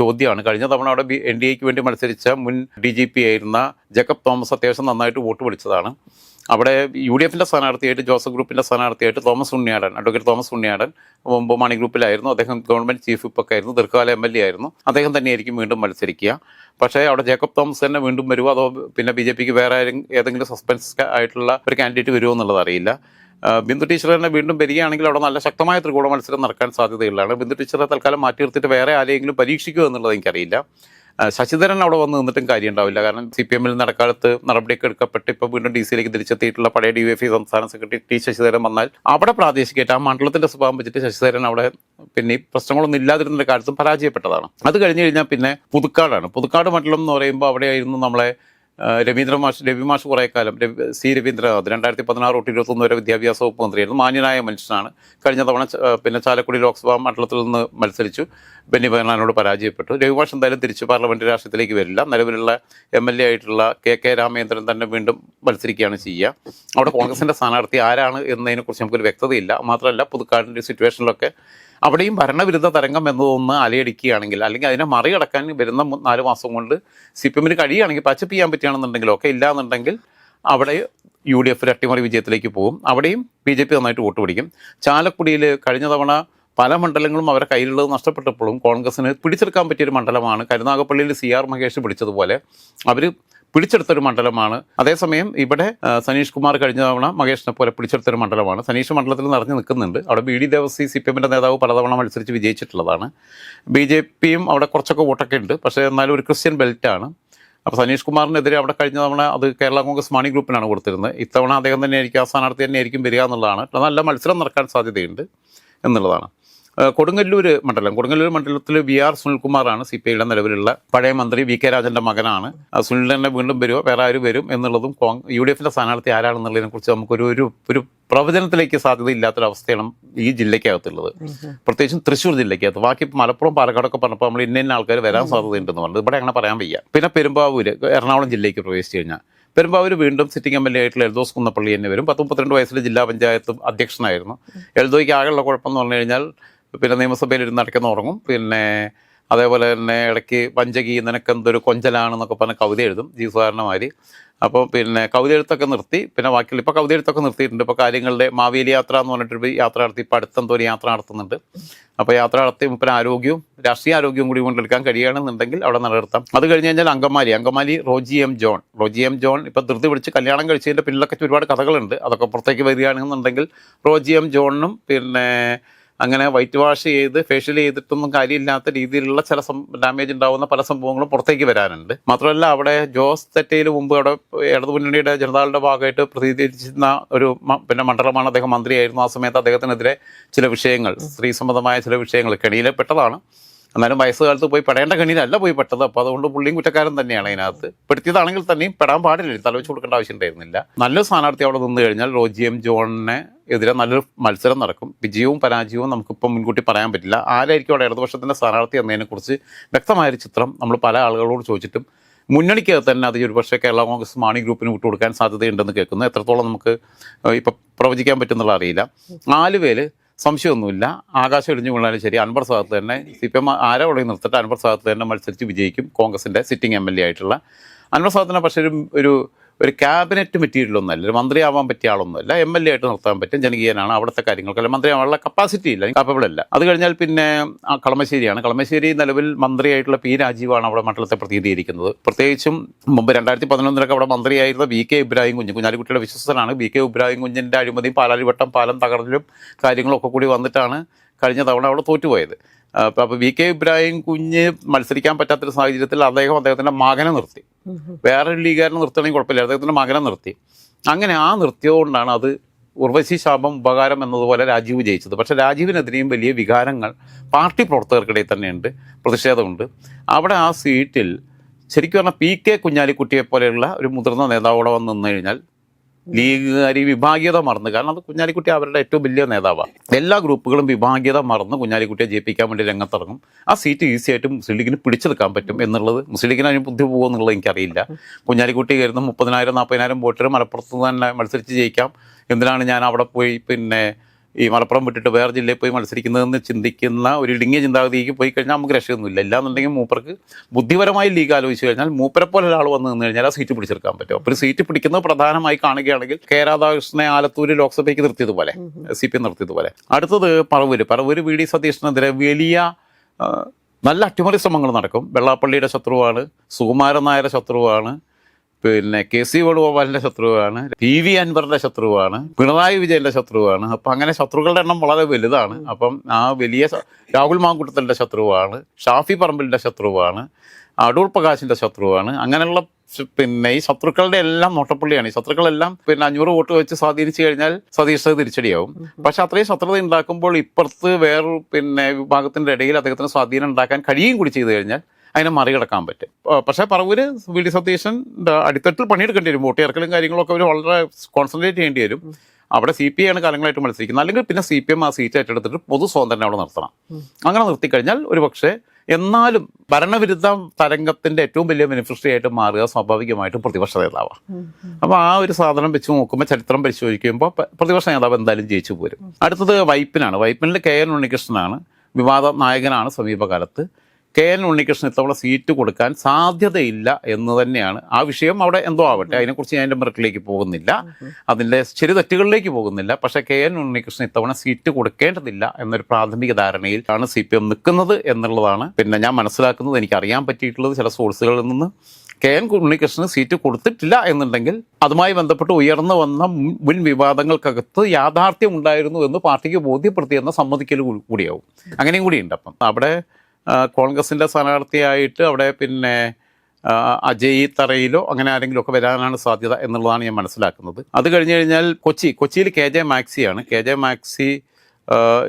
ചോദ്യമാണ്. കഴിഞ്ഞ തവണ അവിടെ എൻ ഡി എക്ക് വേണ്ടി മത്സരിച്ച മുൻ ഡി ജി പി ആയിരുന്ന ജക്കബ് തോമസ് അത്യാവശ്യം നന്നായിട്ട് വോട്ട് പിടിച്ചതാണ്. അവിടെ യു ഡി എഫിന്റെ സ്ഥാനാർത്ഥിയായിട്ട് ജോസഫ് ഗ്രൂപ്പിന്റെ സ്ഥാനാർത്ഥിയായിട്ട് തോമസ് ഉണ്ണിയാടൻ അഡ്വക്കേറ്റ് തോമസ് ഉണ്ണിയാടൻ മുമ്പ് മണി ഗ്രൂപ്പിലായിരുന്നു. അദ്ദേഹം ഗവൺമെന്റ് ചീഫ് വിപ്പൊക്കെ ആയിരുന്നു. ദീർഘകാല എം എൽ എ ആയിരുന്നു. അദ്ദേഹം തന്നെയായിരിക്കും വീണ്ടും മത്സരിക്കുക. പക്ഷേ അവിടെ ജേക്കബ് തോമസ് തന്നെ വീണ്ടും വരുമോ അതോ പിന്നെ ബി ജെ പിക്ക് വേറെ ഏതെങ്കിലും സസ്പെൻസ് ആയിട്ടുള്ള ഒരു കാൻഡിഡേറ്റ് വരുമോ എന്നുള്ളത് അറിയില്ല. ബിന്ദു ടീച്ചർ തന്നെ വീണ്ടും വരികയാണെങ്കിൽ അവിടെ നല്ല ശക്തമായ ത്രികോണ മത്സരം നടക്കാൻ സാധ്യതയുള്ളതാണ്. ബിന്ദു ടീച്ചറെ തൽക്കാലം മാറ്റി നിർത്തിയിട്ട് വേറെ ആരെയെങ്കിലും പരീക്ഷിക്കുമോ എന്നുള്ളത് എനിക്കറിയില്ല. ശശിധരൻ അവിടെ വന്ന് നിന്നിട്ടും കാര്യം ഉണ്ടാവില്ല കാരണം സി പി എമ്മിൽ നടക്കാലത്ത് നടപടിയൊക്കെ എടുക്കപ്പെട്ട് ഇപ്പോൾ വീണ്ടും ഡി സിയിലേക്ക് തിരിച്ചെത്തിയിട്ടുള്ള പഴയ ഡി എഫ് ഇ സംസ്ഥാന സെക്രട്ടറി ടി ശശിധരൻ വന്നാൽ അവിടെ പ്രാദേശികമായിട്ട് ആ മണ്ഡലത്തിന്റെ സ്വഭാവം വെച്ചിട്ട് ശശിധരൻ അവിടെ പിന്നെ ഈ പ്രശ്നങ്ങളൊന്നും ഇല്ലാതിരുന്ന കാര്യത്തും പരാജയപ്പെട്ടതാണ്. അത് കഴിഞ്ഞ് കഴിഞ്ഞാൽ പിന്നെ പുതുക്കാടാണ്. പുതുക്കാട് മണ്ഡലം എന്ന് പറയുമ്പോൾ അവിടെയായിരുന്നു നമ്മളെ രവീന്ദ്ര മാഷ് രവി മാഷ് കുറേ കാലം രവി സി രവീന്ദ്രനാഥ് രണ്ടായിരത്തി പതിനാറ് തൊട്ട് ഇരുപത്തൊന്ന് വരെ വിദ്യാഭ്യാസ വകുപ്പ് മന്ത്രിയായിരുന്നു. മാന്യനായ മനുഷ്യനാണ്. കഴിഞ്ഞ തവണ പിന്നെ ചാലക്കുടി ലോക്സഭാ മണ്ഡലത്തിൽ നിന്ന് മത്സരിച്ചു. ബെന്നി ബെഹനാനോട് പരാജയപ്പെട്ടു. രവി മാഷ് എന്തായാലും തിരിച്ച് പാർലമെന്റ് രാഷ്ട്രീയത്തിലേക്ക് വരില്ല. നിലവിലുള്ള എം എൽ എ ആയിട്ടുള്ള കെ കെ രാമേന്ദ്രൻ തന്നെ വീണ്ടും മത്സരിക്കുകയാണ് ചെയ്യുക. അവിടെ കോൺഗ്രസിന്റെ സ്ഥാനാർത്ഥി ആരാണ് എന്നതിനെക്കുറിച്ച് നമുക്കൊരു വ്യക്തതയില്ല. മാത്രമല്ല പുതുക്കാടിന്റെ സിറ്റുവേഷനിലൊക്കെ അവിടെയും ഭരണവിരുദ്ധ തരംഗം എന്നതൊന്ന് അലയടിക്കുകയാണെങ്കിൽ അല്ലെങ്കിൽ അതിനെ മറികടക്കാൻ വരുന്ന നാല് മാസം കൊണ്ട് സി പി എമ്മിന് കഴിയുകയാണെങ്കിൽ പച്ചപ്പ് ചെയ്യാൻ പറ്റുകയാണെന്നുണ്ടെങ്കിലും ഒക്കെ ഇല്ലാന്നുണ്ടെങ്കിൽ അവിടെ യു ഡി എഫ് അട്ടിമറി വിജയത്തിലേക്ക് പോകും. അവിടെയും ബി ജെ പി നന്നായിട്ട് വോട്ട് പിടിക്കും. ചാലക്കുടിയിൽ കഴിഞ്ഞ തവണ പല മണ്ഡലങ്ങളും അവരുടെ കയ്യിലുള്ളത് നഷ്ടപ്പെട്ടപ്പോഴും കോൺഗ്രസിന് പിടിച്ചെടുക്കാൻ പറ്റിയൊരു മണ്ഡലമാണ് കരുനാഗപ്പള്ളിയിൽ സി ആർ മഹേഷ് പിടിച്ചതുപോലെ. അവർ പിടിച്ചെടുത്തൊരു മണ്ഡലമാണ്. അതേസമയം ഇവിടെ സനീഷ് കുമാർ കഴിഞ്ഞ തവണ മഹേഷിനെ പോലെ പിടിച്ചെടുത്തൊരു മണ്ഡലമാണ്. സനീഷ് മണ്ഡലത്തിൽ നിറഞ്ഞു നിൽക്കുന്നുണ്ട്. അവിടെ B D Devassy C P എമ്മിന്റെ നേതാവ് പലതവണ മത്സരിച്ച് വിജയിച്ചിട്ടുള്ളതാണ്. ബി ജെ പിയും അവിടെ കുറച്ചൊക്കെ വോട്ടൊക്കെ ഉണ്ട്. പക്ഷേ എന്നാലും ഒരു ക്രിസ്ത്യൻ ബെൽറ്റാണ്. അപ്പോൾ സനീഷ് കുമാറിനെതിരെ അവിടെ കഴിഞ്ഞ തവണ അത് കേരള കോൺഗ്രസ് മണി ഗ്രൂപ്പിനാണ് കൊടുത്തിരുന്നത്. ഇത്തവണ അദ്ദേഹം തന്നെ ആയിരിക്കും ആ സ്ഥാനാർത്ഥി തന്നെ ആയിരിക്കും വരിക എന്നുള്ളതാണ്. നല്ല മത്സരം നടക്കാൻ സാധ്യതയുണ്ട് എന്നുള്ളതാണ്. കൊടുങ്ങല്ലൂർ മണ്ഡലം. കൊടുങ്ങല്ലൂർ മണ്ഡലത്തിൽ വി ആർ സുനിൽകുമാറാണ് സി പി ഐയുടെ നിലവിലുള്ള പഴയ മന്ത്രി വി കെ രാജന്റെ മകനാണ്. തന്നെ വീണ്ടും വരുമോ വേറെ ആര് വരും എന്നുള്ളതും കോങ് യു ഡി എഫിന്റെ സ്ഥാനാർത്ഥി ആരാണെന്നുള്ളതിനെ കുറിച്ച് നമുക്കൊരു ഒരു ഒരു പ്രവചനത്തിലേക്ക് സാധ്യതയില്ലാത്തൊരവസ്ഥയാണ് ഈ ജില്ലയ്ക്കകത്തുള്ളത്. പ്രത്യേകിച്ചും തൃശ്ശൂർ ജില്ലയ്ക്കകത്ത്. ബാക്കി മലപ്പുറം പാലക്കാടൊക്കെ പറഞ്ഞപ്പോൾ നമ്മൾ ഇന്ന ഇന്ന ആൾക്കാർ വരാൻ സാധ്യതയുണ്ടെന്ന് പറഞ്ഞത്. ഇവിടെ അങ്ങനെ പറയാൻ വയ്യ. പിന്നെ പെരുമ്പാവൂര് എറണാകുളം ജില്ലയ്ക്ക് പ്രവേശിച്ചു കഴിഞ്ഞാൽ. പെരുമ്പാവൂർ വീണ്ടും സിറ്റിംഗ് എം എൽ എ ആയിട്ടുള്ള എൽദോസ് കുന്നപ്പള്ളി തന്നെ വരും. പത്ത് മുപ്പത്തിരണ്ട് വയസ്സിൽ ജില്ലാ പഞ്ചായത്ത് അധ്യക്ഷനായിരുന്നു. എൽദോയ്ക്ക് ആകെയുള്ള കുഴപ്പം എന്ന് പറഞ്ഞു കഴിഞ്ഞാൽ പിന്നെ നിയമസഭയിൽ ഇരുന്ന് നടക്കുന്ന ഉറങ്ങും. പിന്നെ അതേപോലെ തന്നെ ഇടയ്ക്ക് പഞ്ചകി നിനക്ക് എന്തൊരു കൊഞ്ചലാണെന്നൊക്കെ പറഞ്ഞ് കവിത എഴുതും ജീസുകാരനമാര് അപ്പോൾ പിന്നെ കവിത എഴുത്തൊക്കെ നിർത്തി. പിന്നെ ബാക്കിയുള്ള ഇപ്പോൾ കവിത എഴുത്തൊക്കെ നിർത്തിയിട്ടുണ്ട്. ഇപ്പോൾ കാര്യങ്ങളുടെ മാവേലി യാത്ര എന്ന് പറഞ്ഞിട്ടൊരു യാത്ര നടത്തി. ഇപ്പോൾ അടുത്തെന്തോ ഒരു യാത്ര നടത്തുന്നുണ്ട്. അപ്പോൾ യാത്ര നടത്തി മുപ്പന ആരോഗ്യവും രാഷ്ട്രീയ ആരോഗ്യവും കൂടി കൊണ്ടെടുക്കാൻ കഴിയുകയാണെന്നുണ്ടെങ്കിൽ അവിടെ നിലനിർത്താം. അത് കഴിഞ്ഞ് കഴിഞ്ഞാൽ അങ്കമാലി. അങ്കമാലി റോജി എം ജോൺ. റോജി എം ജോൺ ഇപ്പോൾ ധൃതി പിടിച്ച് കല്യാണം കഴിച്ചതിന്റെ പിന്നിലൊക്കെ ഒരുപാട് കഥകളുണ്ട്. അതൊക്കെ പുറത്തേക്ക് വരികയാണെന്നുണ്ടെങ്കിൽ റോജി എം ജോണിനും പിന്നെ അങ്ങനെ വൈറ്റ് വാഷ് ചെയ്ത് ഫേഷ്യൽ ചെയ്തിട്ടൊന്നും കാര്യമില്ലാത്ത രീതിയിലുള്ള ചില ഡാമേജ് ഉണ്ടാവുന്ന പല സംഭവങ്ങളും പുറത്തേക്ക് വരാനുണ്ട്. മാത്രമല്ല അവിടെ ജോസ് തെറ്റയിൽ മുമ്പ് അവിടെ ഇടതുമുന്നണിയുടെ ജനതാളുടെ ഭാഗമായിട്ട് പ്രതിനിധീകരിച്ചിരുന്ന ഒരു പിന്നെ മണ്ഡലമാണ് അദ്ദേഹം മന്ത്രിയായിരുന്നു ആ സമയത്ത് അദ്ദേഹത്തിനെതിരെ ചില വിഷയങ്ങൾ സ്ത്രീ സംബന്ധമായ ചില വിഷയങ്ങൾ. കെണിയിലെ പെട്ടതാണ്. എന്നാലും വയസ്സുകാലത്ത് പോയി പെടേണ്ട കണിയിലല്ല പോയി പെട്ടത്. അപ്പോൾ അതുകൊണ്ട് പുള്ളിയും കുറ്റക്കാരൻ തന്നെയാണ് അതിനകത്ത്. പെടുത്തിയതാണെങ്കിൽ തന്നെയും പെടാൻ പാടില്ല. തല വെച്ച് കൊടുക്കേണ്ട ആവശ്യം ഉണ്ടായിരുന്നില്ല നല്ലൊരു സ്ഥാനാർത്ഥി അവിടെ നിന്ന് കഴിഞ്ഞാൽ റോജി എം ജോണിനെ എതിരെ നല്ലൊരു മത്സരം നടക്കും. വിജയവും പരാജയവും നമുക്കിപ്പം മുൻകൂട്ടി പറയാൻ പറ്റില്ല. ആരായിരിക്കും അവിടെ ഇടതുപക്ഷത്തിന്റെ സ്ഥാനാർത്ഥി എന്നതിനെക്കുറിച്ച് വ്യക്തമായൊരു ചിത്രം നമ്മൾ പല ആളുകളോട് ചോദിച്ചിട്ടും മുന്നണിക്ക് തന്നെ അത് ഒരുപക്ഷെ കേരള കോൺഗ്രസ് മാണി ഗ്രൂപ്പിന് വിട്ടുകൊടുക്കാൻ സാധ്യതയുണ്ടെന്ന് കേൾക്കുന്നു. എത്രത്തോളം നമുക്ക് ഇപ്പം പ്രവചിക്കാൻ പറ്റുന്നുള്ള അറിയില്ല. ആലുവയിൽ സംശയമൊന്നുമില്ല. ആകാശം ഇടിഞ്ഞു കൊള്ളാലും ശരി. അൻവർ സാദത്ത് തന്നെ സി പി എം ആരെ ഉള്ളിൽ നിർത്തിട്ട്. അൻവർ സാദത്ത് തന്നെ മത്സരിച്ച് വിജയിക്കും കോൺഗ്രസിന്റെ സിറ്റിംഗ് എം എൽ എ ആയിട്ടുള്ള. അൻവർ സാദത്തിനെ പക്ഷേ ഒരു ഒരു ക്യാബിനറ്റ് ക്യാബിനറ്റ് മെറ്റീരിയലൊന്നുമല്ല ഒരു മന്ത്രിയാവാൻ പറ്റിയ ആളൊന്നുമല്ല എം എൽ എ ആയിട്ട് നിർത്താൻ പറ്റും ജനകീയനാണ് അവിടുത്തെ കാര്യങ്ങൾക്കല്ല മന്ത്രിയാവാനുള്ള കപ്പാസിറ്റി ഇല്ല കാപ്പബിൾ അല്ല. അത് കഴിഞ്ഞാൽ പിന്നെ ആ കളമശ്ശേരിയാണ്. കളമശ്ശേരി നിലവിൽ മന്ത്രിയായിട്ടുള്ള പി രാജീവാണ് അവിടെ മണ്ഡലത്തെ പ്രതിനിധീകരിക്കുന്നത്. പ്രത്യേകിച്ചും മുമ്പ് രണ്ടായിരത്തി പതിനൊന്നിലൊക്കെ അവിടെ മന്ത്രിയായിരുന്ന വി കെ ഇബ്രാഹിം കുഞ്ഞ് കുഞ്ഞാലിക്കുട്ടിയുടെ വിശ്വസനാണ് വി കെ ഇബ്രാഹിം കുഞ്ഞിന്റെ അഴിമതിയും പാലാരിവട്ടം പാലം തകർന്നിലും കാര്യങ്ങളൊക്കെ കൂടി വന്നിട്ടാണ് കഴിഞ്ഞ തവണ അവിടെ തോറ്റുപോയത്. അപ്പോൾ വി കെ ഇബ്രാഹിം കുഞ്ഞ് മത്സരിക്കാൻ പറ്റാത്തൊരു സാഹചര്യത്തിൽ അദ്ദേഹം അദ്ദേഹത്തിന്റെ മകനെ നിർത്തി. വേറെ ഒരു ലീഗുകാരനെ നിർത്തണമെങ്കിൽ കുഴപ്പമില്ല. അദ്ദേഹത്തിന്റെ മകനെ നിർത്തി. അങ്ങനെ ആ നിർത്തിയതുകൊണ്ടാണ് അത് ഉർവശി ശാപം ഉപകാരം എന്നതുപോലെ രാജീവ് ജയിച്ചത്. പക്ഷേ രാജീവിനെതിരെയും വലിയ വികാരങ്ങൾ പാർട്ടി പ്രവർത്തകർക്കിടയിൽ തന്നെയുണ്ട്. പ്രതിഷേധമുണ്ട്. അവിടെ ആ സീറ്റിൽ ശരിക്കും പറഞ്ഞാൽ പി കെ കുഞ്ഞാലിക്കുട്ടിയെ പോലെയുള്ള ഒരു മുതിർന്ന നേതാവോടെ വന്ന് നിന്ന് കഴിഞ്ഞാൽ ലീഗുകാർ വിഭാഗീയത മറന്ന്. കാരണം അത് കുഞ്ഞാലിക്കുട്ടി അവരുടെ ഏറ്റവും വലിയ നേതാവാണ് എല്ലാ ഗ്രൂപ്പുകളും വിഭാഗീയത മറന്ന് കുഞ്ഞാലിക്കുട്ടിയെ ജയിപ്പിക്കാൻ വേണ്ടി രംഗത്തിറങ്ങും. ആ സീറ്റ് ഈസി ആയിട്ട് മുസ്ലിം ലീഗിന് പിടിച്ചെടുക്കാൻ പറ്റും എന്നുള്ളത് മുസ്ലിം ലീഗിന് അതിന് ബുദ്ധി പോകുമെന്നുള്ളത് എനിക്കറിയില്ല. കുഞ്ഞാലിക്കുട്ടി കയറുന്ന മുപ്പതിനായിരം നാൽപ്പതിനായിരം വോട്ടർ മലപ്പുറത്ത് തന്നെ മത്സരിച്ച് ജയിക്കാം. എന്തിനാണ് ഞാൻ അവിടെ പോയി പിന്നെ ഈ മലപ്പുറം വിട്ടിട്ട് വേറെ ജില്ലയിൽ പോയി മത്സരിക്കുന്നതെന്ന് ചിന്തിക്കുന്ന ഒരു ഇടുങ്ങിയ ചിന്താഗതിക്ക് പോയി കഴിഞ്ഞാൽ നമുക്ക് രക്ഷയൊന്നുമില്ല. ഇല്ലാന്നുണ്ടെങ്കിൽ മൂപ്പർക്ക് ബുദ്ധിപരമായി ലീഗ് ആലോചിച്ച് കഴിഞ്ഞാൽ മൂപ്പരെ പോലെ ഒരാൾ വന്ന് നിന്ന് കഴിഞ്ഞാൽ ആ സീറ്റ് പിടിച്ചെടുക്കാൻ പറ്റും. അപ്പോൾ ഒരു സീറ്റ് പിടിക്കുന്നത് പ്രധാനമായി കാണുകയാണെങ്കിൽ കെ രാധാകൃഷ്ണനെ ആലത്തൂര് ലോക്സഭയ്ക്ക് നിർത്തിയതുപോലെ സി പി എം നിർത്തിയതുപോലെ. അടുത്തത് പറവൂര്. പറവൂര് വി ഡി സതീഷിനെതിരെ വലിയ നല്ല അട്ടിമറി ശ്രമങ്ങൾ നടക്കും. വെള്ളാപ്പള്ളിയുടെ ശത്രുവാണ് സുകുമാരൻ നായരുടെ ശത്രുവാണ് പിന്നെ കെ സി വേണുഗോപാലിന്റെ ശത്രുവാണ് പി വി അൻവറിന്റെ ശത്രുവാണ് പിണറായി വിജയന്റെ ശത്രുവാണ്. അപ്പൊ അങ്ങനെ ശത്രുക്കളുടെ എണ്ണം വളരെ വലുതാണ്. അപ്പം ആ വലിയ രാഹുൽ മാങ്കുട്ടത്തിന്റെ ശത്രുവാണ് ഷാഫി പറമ്പിലിന്റെ ശത്രുവാണ് അടൂർ പ്രകാശിന്റെ ശത്രുവാണ്. അങ്ങനെയുള്ള പിന്നെ ഈ ശത്രുക്കളുടെ എല്ലാം നോട്ടപ്പള്ളിയാണ്. ഈ ശത്രുക്കളെല്ലാം പിന്നെ അഞ്ഞൂറ് വോട്ട് വെച്ച് സ്വാധീനിച്ചു കഴിഞ്ഞാൽ സതീഷ് തിരിച്ചടിയാവും. പക്ഷെ അത്രയും ശത്രുത ഉണ്ടാക്കുമ്പോൾ ഇപ്പുറത്ത് വേറൊരു പിന്നെ വിഭാഗത്തിന്റെ ഇടയിൽ അദ്ദേഹത്തിന് സ്വാധീനം ഉണ്ടാക്കാൻ കഴിയുകയും കൂടി ചെയ്തു കഴിഞ്ഞാൽ അതിനെ മറികടക്കാൻ പറ്റും. പക്ഷേ പറവൂര് വി ഡി സതീശൻ അടിത്തട്ടിൽ പണിയെടുക്കേണ്ടി വരും. വോട്ട് ചേർക്കലും കാര്യങ്ങളൊക്കെ അവർ വളരെ കോൺസെൻട്രേറ്റ് ചെയ്യേണ്ടി വരും. അവിടെ സി പി ഐ ആണ് കാലങ്ങളായിട്ട് മത്സരിക്കുന്നത്. അല്ലെങ്കിൽ പിന്നെ സി പി എം ആ സീറ്റ് ഏറ്റെടുത്തിട്ട് പൊതു സ്വാതന്ത്ര്യം അവിടെ നിർത്തണം. അങ്ങനെ നിർത്തിക്കഴിഞ്ഞാൽ ഒരു പക്ഷേ എന്നാലും ഭരണവിരുദ്ധ തരംഗത്തിന്റെ ഏറ്റവും വലിയ ബെനിഫിഷ്യറി ആയിട്ട് മാറുക സ്വാഭാവികമായിട്ടും പ്രതിപക്ഷ നേതാവാണ് അപ്പോൾ ആ ഒരു സാധനം വെച്ച് നോക്കുമ്പോൾ ചരിത്രം പരിശോധിക്കുമ്പോൾ പ്രതിപക്ഷ നേതാവ് എന്തായാലും ജയിച്ചു പോരും. അടുത്തത് വൈപ്പിനാണ്. വൈപ്പിനിൽ കെ എൻ ഉണ്ണികൃഷ്ണനാണ്. വിവാദ നായകനാണ് സമീപകാലത്ത്. കെ എൻ ഉണ്ണികൃഷ്ണൻ ഇത്തവണ സീറ്റ് കൊടുക്കാൻ സാധ്യതയില്ല എന്ന് തന്നെയാണ്. ആ വിഷയം അവിടെ എന്തോ ആവട്ടെ അതിനെക്കുറിച്ച് ഞാൻ എന്റെ മെറിറ്റിലേക്ക് പോകുന്നില്ല. അതിന്റെ ശരി തെറ്റുകളിലേക്ക് പോകുന്നില്ല. പക്ഷേ കെ എൻ ഉണ്ണികൃഷ്ണൻ ഇത്തവണ സീറ്റ് കൊടുക്കേണ്ടതില്ല എന്നൊരു പ്രാഥമിക ധാരണയിൽ ആണ് സി പി എം നിൽക്കുന്നത് എന്നുള്ളതാണ് പിന്നെ ഞാൻ മനസ്സിലാക്കുന്നത്. എനിക്ക് അറിയാൻ പറ്റിയിട്ടുള്ളത് ചില സോഴ്സുകളിൽ നിന്ന് കെ എൻ ഉണ്ണികൃഷ്ണന് സീറ്റ് കൊടുത്തിട്ടില്ല എന്നുണ്ടെങ്കിൽ അതുമായി ബന്ധപ്പെട്ട് ഉയർന്നു വന്ന മുൻ- വിവാദങ്ങൾക്കകത്ത് യാഥാർത്ഥ്യം ഉണ്ടായിരുന്നു എന്ന് പാർട്ടിക്ക് ബോധ്യപ്പെടുത്തിയെന്ന സമ്മതിക്കൽ കൂടിയാവും. അങ്ങനെയും കൂടിയുണ്ട് അപ്പം. അവിടെ കോൺഗ്രസിന്റെ സ്ഥാനാർത്ഥിയായിട്ട് അവിടെ പിന്നെ അജയ് തറയിലോ അങ്ങനെ ആരെങ്കിലും ഒക്കെ വരാനാണ് സാധ്യത എന്നുള്ളതാണ് ഞാൻ മനസ്സിലാക്കുന്നത്. അത് കഴിഞ്ഞ് കഴിഞ്ഞാൽ കൊച്ചി കൊച്ചിയിൽ കെ ജെ മാക്സിയാണ് കെ ജെ മാക്സി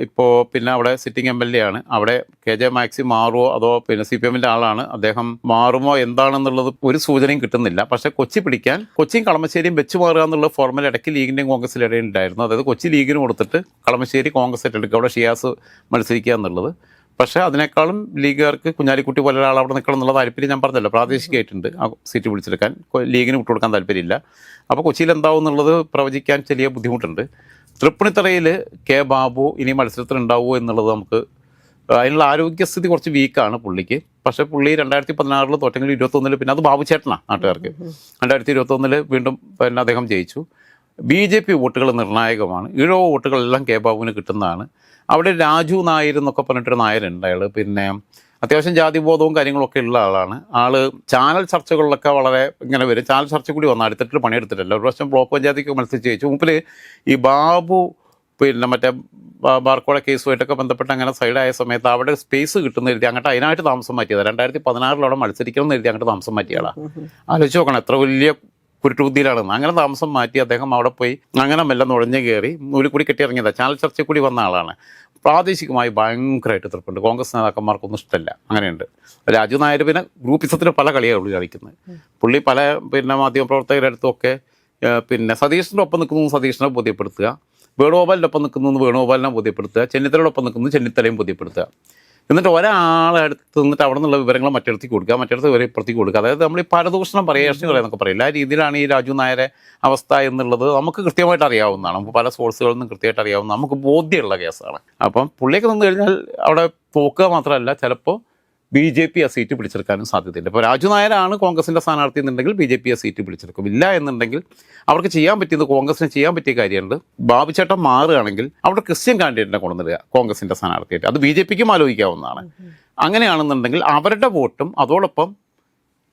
ഇപ്പോൾ പിന്നെ അവിടെ സിറ്റിംഗ് എം എൽ എ ആണ്. അവിടെ കെ ജെ മാക്സി മാറുമോ അതോ പിന്നെ സി പി എമ്മിന്റെ ആളാണ്. അദ്ദേഹം മാറുമോ എന്താണെന്നുള്ളത് ഒരു സൂചനയും കിട്ടുന്നില്ല. പക്ഷേ കൊച്ചി പിടിക്കാൻ കൊച്ചിയും കളമശ്ശേരിയും വെച്ച് മാറുക എന്നുള്ള ഫോർമുല ഇടയ്ക്ക് ലീഗിന്റെയും കോൺഗ്രസിന്റെ ഇടയിൽ ഉണ്ടായിരുന്നു. അതായത് കൊച്ചി ലീഗിന് കൊടുത്തിട്ട് കളമശ്ശേരി കോൺഗ്രസ് ഏറ്റെടുക്കുക അവിടെ ഷിയാസ് മത്സരിക്കുക എന്നുള്ളത്. പക്ഷേ അതിനേക്കാളും ലീഗുകാർക്ക് കുഞ്ഞാലിക്കുട്ടി പോലെ ഒരാൾ അവിടെ നിൽക്കണം എന്നുള്ള താല്പര്യം ഞാൻ പറഞ്ഞല്ലോ. പ്രാദേശികമായിട്ടുണ്ട്. ആ സീറ്റ് പിടിച്ചെടുക്കാൻ. ലീഗിന് വിട്ടുകൊടുക്കാൻ താല്പര്യമില്ല. അപ്പോൾ കൊച്ചിയിൽ എന്താവും എന്നുള്ളത് പ്രവചിക്കാൻ ചെറിയ ബുദ്ധിമുട്ടുണ്ട്. തൃപ്പണിത്തറയിൽ കെ ബാബു ഇനി മത്സരത്തിൽ ഉണ്ടാവുമോ എന്നുള്ളത് നമുക്ക് അതിനുള്ള ആരോഗ്യസ്ഥിതി കുറച്ച് വീക്കാണ് പുള്ളിക്ക്. പക്ഷേ പുള്ളി രണ്ടായിരത്തി പതിനാറിൽ തോറ്റെങ്കിൽ ഇരുപത്തൊന്നിൽ പിന്നെ അത് ബാബു ചേട്ടനാണ് നാട്ടുകാർക്ക്. രണ്ടായിരത്തി ഇരുപത്തൊന്നിൽ വീണ്ടും പിന്നെ അദ്ദേഹം ജയിച്ചു. ബി ജെ പി വോട്ടുകൾ നിർണായകമാണ്. ഈഴവ വോട്ടുകളെല്ലാം കെ ബാബുവിന് കിട്ടുന്നതാണ്. അവിടെ രാജു നായർ എന്നൊക്കെ പറഞ്ഞിട്ടൊരു നായരുണ്ട് അയാൾ പിന്നെ അത്യാവശ്യം ജാതിബോധവും കാര്യങ്ങളൊക്കെ ഉള്ള ആളാണ്. ആൾ ചാനൽ ചർച്ചകളിലൊക്കെ വളരെ ഇങ്ങനെ വരും. ചാനൽ ചർച്ച കൂടി വന്നു. അടുത്തിട്ട് പണിയെടുത്തിട്ടില്ല. ഒരു പ്രാവശ്യം ബ്ലോക്ക് പഞ്ചായത്തേക്ക് മത്സരിച്ച് ജയിച്ചു. മുമ്പിൽ ഈ ബാബു പിന്നെ മറ്റേ ബാർക്കോട കേസുമായിട്ടൊക്കെ ബന്ധപ്പെട്ട് അങ്ങനെ സൈഡായ സമയത്ത് അവിടെ സ്പേസ് കിട്ടുന്ന എഴുതി അങ്ങോട്ട് അതിനായിട്ട് താമസം മാറ്റിയതാണ് രണ്ടായിരത്തി പതിനാറിൽ അവിടെ മത്സരിക്കണം എന്ന് എഴുതി അങ്ങോട്ട് താമസം മാറ്റിയതാണ് ആലോചിച്ച് നോക്കണം. എത്ര വലിയ കുരുട്ടുബുദ്ധിയിലാണെന്ന്. അങ്ങനെ താമസം മാറ്റി അദ്ദേഹം അവിടെ പോയി അങ്ങനെ മെല്ലെ നുഴഞ്ഞു കയറി ഒരു കൂടി കെട്ടി ഇറങ്ങിയതാ ചാനൽ ചർച്ചയിൽ കൂടി വന്ന ആളാണ്. പ്രാദേശികമായി ഭയങ്കരമായിട്ട് എതിർപ്പുണ്ട്. കോൺഗ്രസ് നേതാക്കന്മാർക്കൊന്നും ഇഷ്ടമല്ല. അങ്ങനെയുണ്ട്. രാജു നായർ പിന്നെ ഗ്രൂപ്പിസത്തിന് പല കളിയാണ് കളിക്കുന്നത്. പുള്ളി പല പിന്നെ മാധ്യമപ്രവർത്തകരുടെ അടുത്തൊക്കെ പിന്നെ സതീഷിന്റെ ഒപ്പം നിൽക്കുന്നു സതീഷിനെ ബോധ്യപ്പെടുത്തുക. വേണുഗോപാലിന്റെ ഒപ്പം നിൽക്കുന്നു വേണുഗോപാലിനെ ബോധ്യപ്പെടുത്തുക. ചെന്നിത്തലയുടെ ഒപ്പം നിൽക്കുന്നു ചെന്നിത്തലയും ബോധ്യപ്പെടുത്തുക. എന്നിട്ട് ഒരാളെ അടുത്ത് നിന്നിട്ട് അവിടെ നിന്നുള്ള വിവരങ്ങൾ മറ്റിടത്തേക്ക് കൊടുക്കുക മറ്റിടത്ത് വരെ ഇപ്പുറത്തേക്ക് കൊടുക്കുക. അതായത് നമ്മൾ ഈ പരദൂഷണം പറയുക എന്നൊക്കെ പറയില്ല ആ രീതിയിലാണ് ഈ രാജു നായരെ അവസ്ഥ എന്നുള്ളത് നമുക്ക് കൃത്യമായിട്ട് അറിയാവുന്നതാണ്. നമുക്ക് പല സോഴ്സുകളിൽ നിന്നും കൃത്യമായിട്ട് അറിയാവുന്ന നമുക്ക് ബോധ്യമുള്ള കേസാണ്. അപ്പം പുള്ളിയൊക്കെ നിന്ന് കഴിഞ്ഞാൽ അവിടെ പോക്കുക മാത്രമല്ല ചിലപ്പോൾ ബി ജെ പി ആ സീറ്റ് പിടിച്ചെടുക്കാനും സാധ്യതയുണ്ട്. ഇപ്പോൾ രാജു നായരാണ് കോൺഗ്രസിന്റെ സ്ഥാനാർത്ഥി എന്നുണ്ടെങ്കിൽ ബി ജെ പി ആ സീറ്റ് പിടിച്ചെടുക്കും. ഇല്ല എന്നുണ്ടെങ്കിൽ അവർക്ക് ചെയ്യാൻ പറ്റിയത് കോൺഗ്രസിന് ചെയ്യാൻ പറ്റിയ കാര്യമുണ്ട്. ബാബുചേട്ടൻ മാറുകയാണെങ്കിൽ അവിടെ ക്രിസ്ത്യൻ കാൻഡിഡേറ്റിനെ കൊണ്ടുവരിക കോൺഗ്രസിന്റെ സ്ഥാനാർത്ഥിയായിട്ട്. അത് ബി ജെ പിക്കും ആലോചിക്കാവുന്നതാണ്. അങ്ങനെയാണെന്നുണ്ടെങ്കിൽ അവരുടെ വോട്ടും അതോടൊപ്പം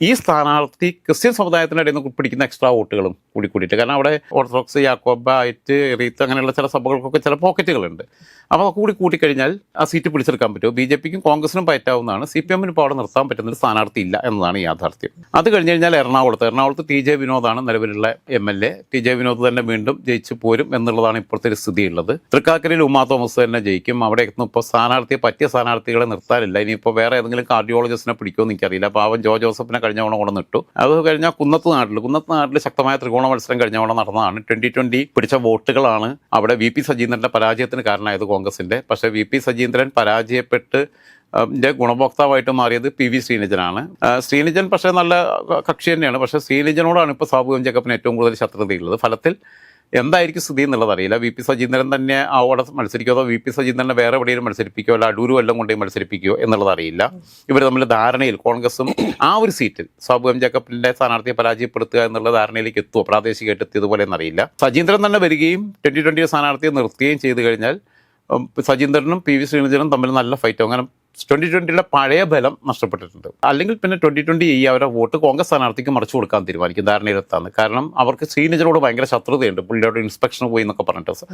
ഈ സ്ഥാനാർത്ഥി ക്രിസ്ത്യൻ സമുദായത്തിന്റെ ഇടയിൽ നിന്ന് പിടിക്കുന്ന എക്സ്ട്രാ വോട്ടുകളും കൂടി കൂടിയിട്ട്. കാരണം അവിടെ ഓർത്തഡോക്സ് യാക്കോബ ആയിട്ട് റീത്ത് അങ്ങനെയുള്ള ചില സഭകൾക്കൊക്കെ ചില പോക്കറ്റുകളുണ്ട്. അപ്പോൾ കൂടി കൂട്ടിക്കഴിഞ്ഞാൽ ആ സീറ്റ് പിടിച്ചെടുക്കാൻ പറ്റുമോ? ബി ജെ പിക്കും കോൺഗ്രസിനും പറ്റാവുന്നതാണ് സി പി എമ്മിന് അവിടെ നിർത്താൻ പറ്റുന്ന ഒരു സ്ഥാനാർത്ഥി ഇല്ല എന്നതാണ് യാഥാർത്ഥ്യം. അത് കഴിഞ്ഞ് കഴിഞ്ഞാൽ എറണാകുളത്ത്. എറണാകുളത്ത് ടി ജെ വിനോദാണ് നിലവിലുള്ള M L A. T J Vinod തന്നെ വീണ്ടും ജയിച്ചു പോരും എന്നുള്ളതാണ് ഇപ്പോഴത്തെ ഒരു സ്ഥിതിയുള്ളത്. തൃക്കാക്കരയിൽ ഉമാ തോമസ് തന്നെ ജയിക്കും. അവിടെ ഇപ്പോൾ സ്ഥാനാർത്ഥിയെ പറ്റിയ സ്ഥാനാർത്ഥികളെ നിർത്താനില്ല. ഇനിയിപ്പോൾ വേറെ ഏതെങ്കിലും കാർഡിയോളജിസ്റ്റിനെ പിടിക്കുമോ എന്ന് എനിക്കറിയില്ല. പാവം ജോ ജോസഫിനെ കഴിഞ്ഞ തവണ കൊണ്ടു നിട്ടു അത് കഴിഞ്ഞാൽ കുന്നത്ത് നാട്ടിൽ കുന്നത്ത് നാട്ടിൽ ശക്തമായ ത്രികോണ മത്സരം കഴിഞ്ഞ തവണ നടന്നതാണ്. ട്വന്റി ട്വന്റി പിടിച്ച വോട്ടുകളാണ് അവിടെ വി പി സജീന്ദ്രന്റെ പരാജയത്തിന് കാരണമായത്. കോൺഗ്രസിന്റെ. പക്ഷേ വി പി സജീന്ദ്രൻ പരാജയപ്പെട്ട് ഗുണഭോക്താവായിട്ട് മാറിയത് പി വി ശ്രീനിജനാണ്. ശ്രീനിജൻ പക്ഷേ നല്ല കക്ഷി തന്നെയാണ്. പക്ഷേ ശ്രീനിജനോടാണ് ഇപ്പോൾ സാബു എം ജേക്കബിന് ഏറ്റവും കൂടുതൽ ശത്രുതയുള്ളത് ഫലത്തിൽ എന്തായിരിക്കും സ്ഥിതി എന്നുള്ളത് അറിയില്ല. വി പി സജീന്ദ്രൻ തന്നെ അവിടെ മത്സരിക്കുമോ അതോ വി പി സജീന്ദ്രനെ വേറെ എവിടെയും മത്സരിപ്പിക്കുമോ അല്ല അടൂർ വല്ലം കൊണ്ടേ മത്സരിപ്പിക്കുകയോ എന്നുള്ളത് അറിയില്ല. ഇവർ തമ്മിൽ ധാരണയിൽ കോൺഗ്രസും ആ ഒരു സീറ്റിൽ സാബു എം ജേക്കബിന്റെ സ്ഥാനാർത്ഥിയെ പരാജയപ്പെടുത്തുക എന്നുള്ള ധാരണയിലേക്ക് എത്തുമോ പ്രാദേശികമായിട്ട് എത്തിയതുപോലെ എന്നറിയില്ല. സജീന്ദ്രൻ തന്നെ വരികയും ട്വന്റി ട്വന്റി സ്ഥാനാർത്ഥിയെ നിർത്തുകയും ചെയ്തു കഴിഞ്ഞാൽ സജീന്ദ്രനും പി വി ശ്രീനിധനും തമ്മിൽ നല്ല ഫൈറ്റ് അങ്ങനെ ട്വന്റി ട്വന്റിയുടെ പഴയ ബലം നഷ്ടപ്പെട്ടിട്ടുണ്ട്. അല്ലെങ്കിൽ പിന്നെ ട്വന്റി ട്വന്റി ഈ അവരുടെ വോട്ട് കോൺഗ്രസ് സ്ഥാനാർത്ഥിക്ക് മറിച്ചു കൊടുക്കാൻ തീരുമാനിക്കും ധാരണയിലെത്താന്ന്. കാരണം അവർക്ക് ശ്രീനിജനോട് ഭയങ്കര ശത്രുതയുണ്ട്. പുള്ളിയോട് ഇൻസ്പെക്ഷൻ പോയി എന്നൊക്കെ പറഞ്ഞിട്ട്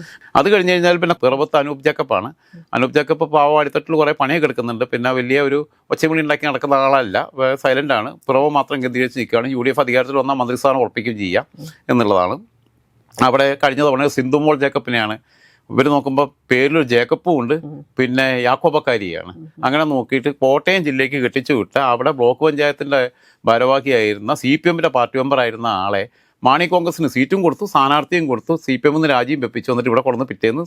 അത് കഴിഞ്ഞ് കഴിഞ്ഞാൽ പിന്നെ പിറവത്ത് അനൂപ് ജാക്കപ്പാണ് അനൂപ് ജാക്കപ്പ് പാവം അടിത്തട്ടിൽ കുറേ പണിയൊക്കെ എടുക്കുന്നുണ്ട്. പിന്നെ വലിയ ഒരു ഒച്ചമണി ഉണ്ടാക്കി നടക്കുന്ന ആളല്ല. സൈലന്റ് ആണ്. പിറവ് മാത്രം കേന്ദ്രീകരിച്ച് നിൽക്കുകയാണ്. യു ഡി എഫ് അധികാരത്തിൽ വന്നാൽ മന്ത്രിസ്ഥാനം ഉറപ്പിക്കുകയും ചെയ്യാം എന്നുള്ളതാണ്. അവിടെ കഴിഞ്ഞ തവണ സിന്ധു മോൾ ജേക്കബിനെയാണ് ഇവർ നോക്കുമ്പോൾ പേരിലൊരു ജേക്കപ്പും ഉണ്ട് പിന്നെ യാക്കോബക്കാരിയാണ്. അങ്ങനെ നോക്കിയിട്ട് കോട്ടയം ജില്ലയ്ക്ക് കെട്ടിച്ചു വിട്ട അവിടെ ബ്ലോക്ക് പഞ്ചായത്തിന്റെ ഭാരവാഹിയായിരുന്ന സി പി എമ്മിന്റെ പാർട്ടി മെമ്പറായിരുന്ന ആളെ മാണി കോൺഗ്രസിന് സീറ്റും കൊടുത്തു സ്ഥാനാർത്ഥിയും കൊടുത്തു സി പി എമ്മിൽ നിന്ന് രാജിയും വെപ്പിച്ചു വന്നിട്ട് ഇവിടെ കൊണ്ടുവന്ന് പിറ്റേന്ന്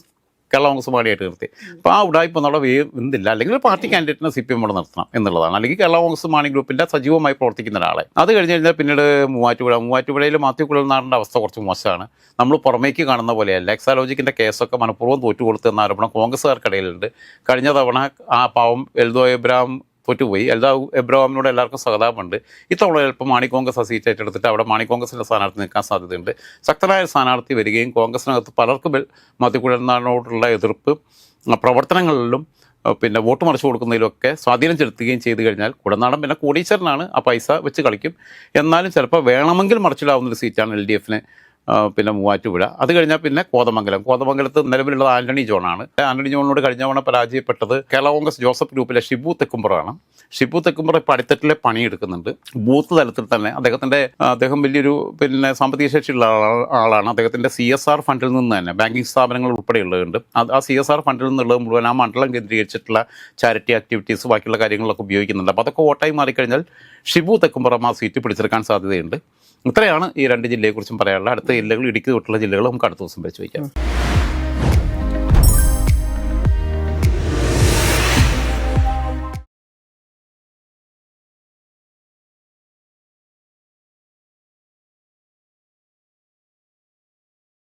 കേരള കോൺഗ്രസ് പാർട്ടിയായിട്ട് നിർത്തി. അപ്പോൾ ആ ഉടായ്പ എന്നുള്ള വേ എന്തില്ല. അല്ലെങ്കിൽ ഒരു പാർട്ടി കാൻഡിഡേറ്റിനെ സി പി എം ഇവിടെ നിർത്തണം എന്നുള്ളതാണ്. അല്ലെങ്കിൽ കേരള കോൺഗ്രസ് മാണി ഗ്രൂപ്പിന്റെ സജീവമായി പ്രവർത്തിക്കുന്ന ഒരാളെ. അത് കഴിഞ്ഞ് കഴിഞ്ഞാൽ പിന്നീട് മൂവാറ്റുപുഴ. മൂവാറ്റുപുഴയിൽ മാത്യു കുഴൽനാടിന്റെ അവസ്ഥ കുറച്ച് മോശമാണ്. നമ്മൾ പുറമേക്ക് കാണുന്ന പോലെയല്ല. എക്സാലോജിക്കിന്റെ കേസൊക്കെ മനഃപൂർവം തോറ്റു കൊടുത്തു എന്ന ആരോപണം കോൺഗ്രസ്സുകാർക്കിടയിലുണ്ട്. കഴിഞ്ഞ തവണ ആ പാവം എൽദോ എബ്രാം തോറ്റുപോയി എല്ലാ എബ്രഹാമിനോട് എല്ലാവർക്കും സഹതാപമുണ്ട്. ഇത്തവണ ചിലപ്പോൾ മാണി കോൺഗ്രസ് ആ സീറ്റ് ഏറ്റെടുത്തിട്ട് അവിടെ മാണി കോൺഗ്രസിന്റെ സ്ഥാനാർത്ഥി നിൽക്കാൻ സാധ്യതയുണ്ട്. ശക്തനായ സ്ഥാനാർത്ഥി വരികയും കോൺഗ്രസിനകത്ത് പലർക്കും മധ്യക്കുഴലിനോടുള്ള എതിർപ്പ് പ്രവർത്തനങ്ങളിലും പിന്നെ വോട്ട് മറിച്ചു കൊടുക്കുന്നതിലൊക്കെ സ്വാധീനം ചെലുത്തുകയും ചെയ്തു കഴിഞ്ഞാൽ കുടനാടൻ പിന്നെ കോടീശ്വരനാണ്. ആ പൈസ വെച്ച് കളിക്കും. എന്നാലും ചിലപ്പോൾ വേണമെങ്കിൽ മറിച്ചിടാവുന്നൊരു സീറ്റാണ് എൽ ഡി എഫിന് പിന്നെ മൂവാറ്റുപുഴ. അത് കഴിഞ്ഞാൽ പിന്നെ കോതമംഗലം. കോതമംഗലത്ത് നിലവിലുള്ളത് ആന്റണി ജോണാണ്. ആന്റണി ജോണിനോട് കഴിഞ്ഞ തവണ പരാജയപ്പെട്ടത് കേരള കോൺഗ്രസ് ജോസഫ് ഗ്രൂപ്പിലെ ഷിബു തെക്കുംപുറമാണ്. ഷിബു തെക്കുംപുറ ഇപ്പോൾ അടിത്തട്ടിലെ പണിയെടുക്കുന്നുണ്ട്. ബൂത്ത് തലത്തിൽ തന്നെ അദ്ദേഹത്തിന്റെ അദ്ദേഹം വലിയൊരു പിന്നെ സാമ്പത്തിക ശേഷിയുള്ള ആളാണ്. അദ്ദേഹത്തിന്റെ സി എസ് ആർ ഫണ്ടിൽ നിന്ന് തന്നെ ബാങ്കിങ് സ്ഥാപനങ്ങൾ ഉൾപ്പെടെയുള്ളതുണ്ട് അത് ആ സി എസ് ആർ ഫണ്ടിൽ നിന്നുള്ളത് മുഴുവൻ ആ മണ്ഡലം കേന്ദ്രീകരിച്ചിട്ടുള്ള ചാരിറ്റി ആക്ടിവിറ്റീസ് ബാക്കിയുള്ള കാര്യങ്ങളൊക്കെ ഉപയോഗിക്കുന്നുണ്ട്. അപ്പോൾ അതൊക്കെ വോട്ടായി മാറിക്കഴിഞ്ഞാൽ ഷിബു തെക്കുംപുറം ആ സീറ്റ് പിടിച്ചെടുക്കാൻ സാധ്യതയുണ്ട്. ഇത്രയാണ് ഈ രണ്ട് ജില്ലയെക്കുറിച്ചും പറയാനുള്ളത്. അടുത്ത ജില്ലകൾ ഇടുക്കി തൊട്ടുള്ള ജില്ലകൾ നമുക്ക് അടുത്ത ദിവസം പരിശോധിക്കാം.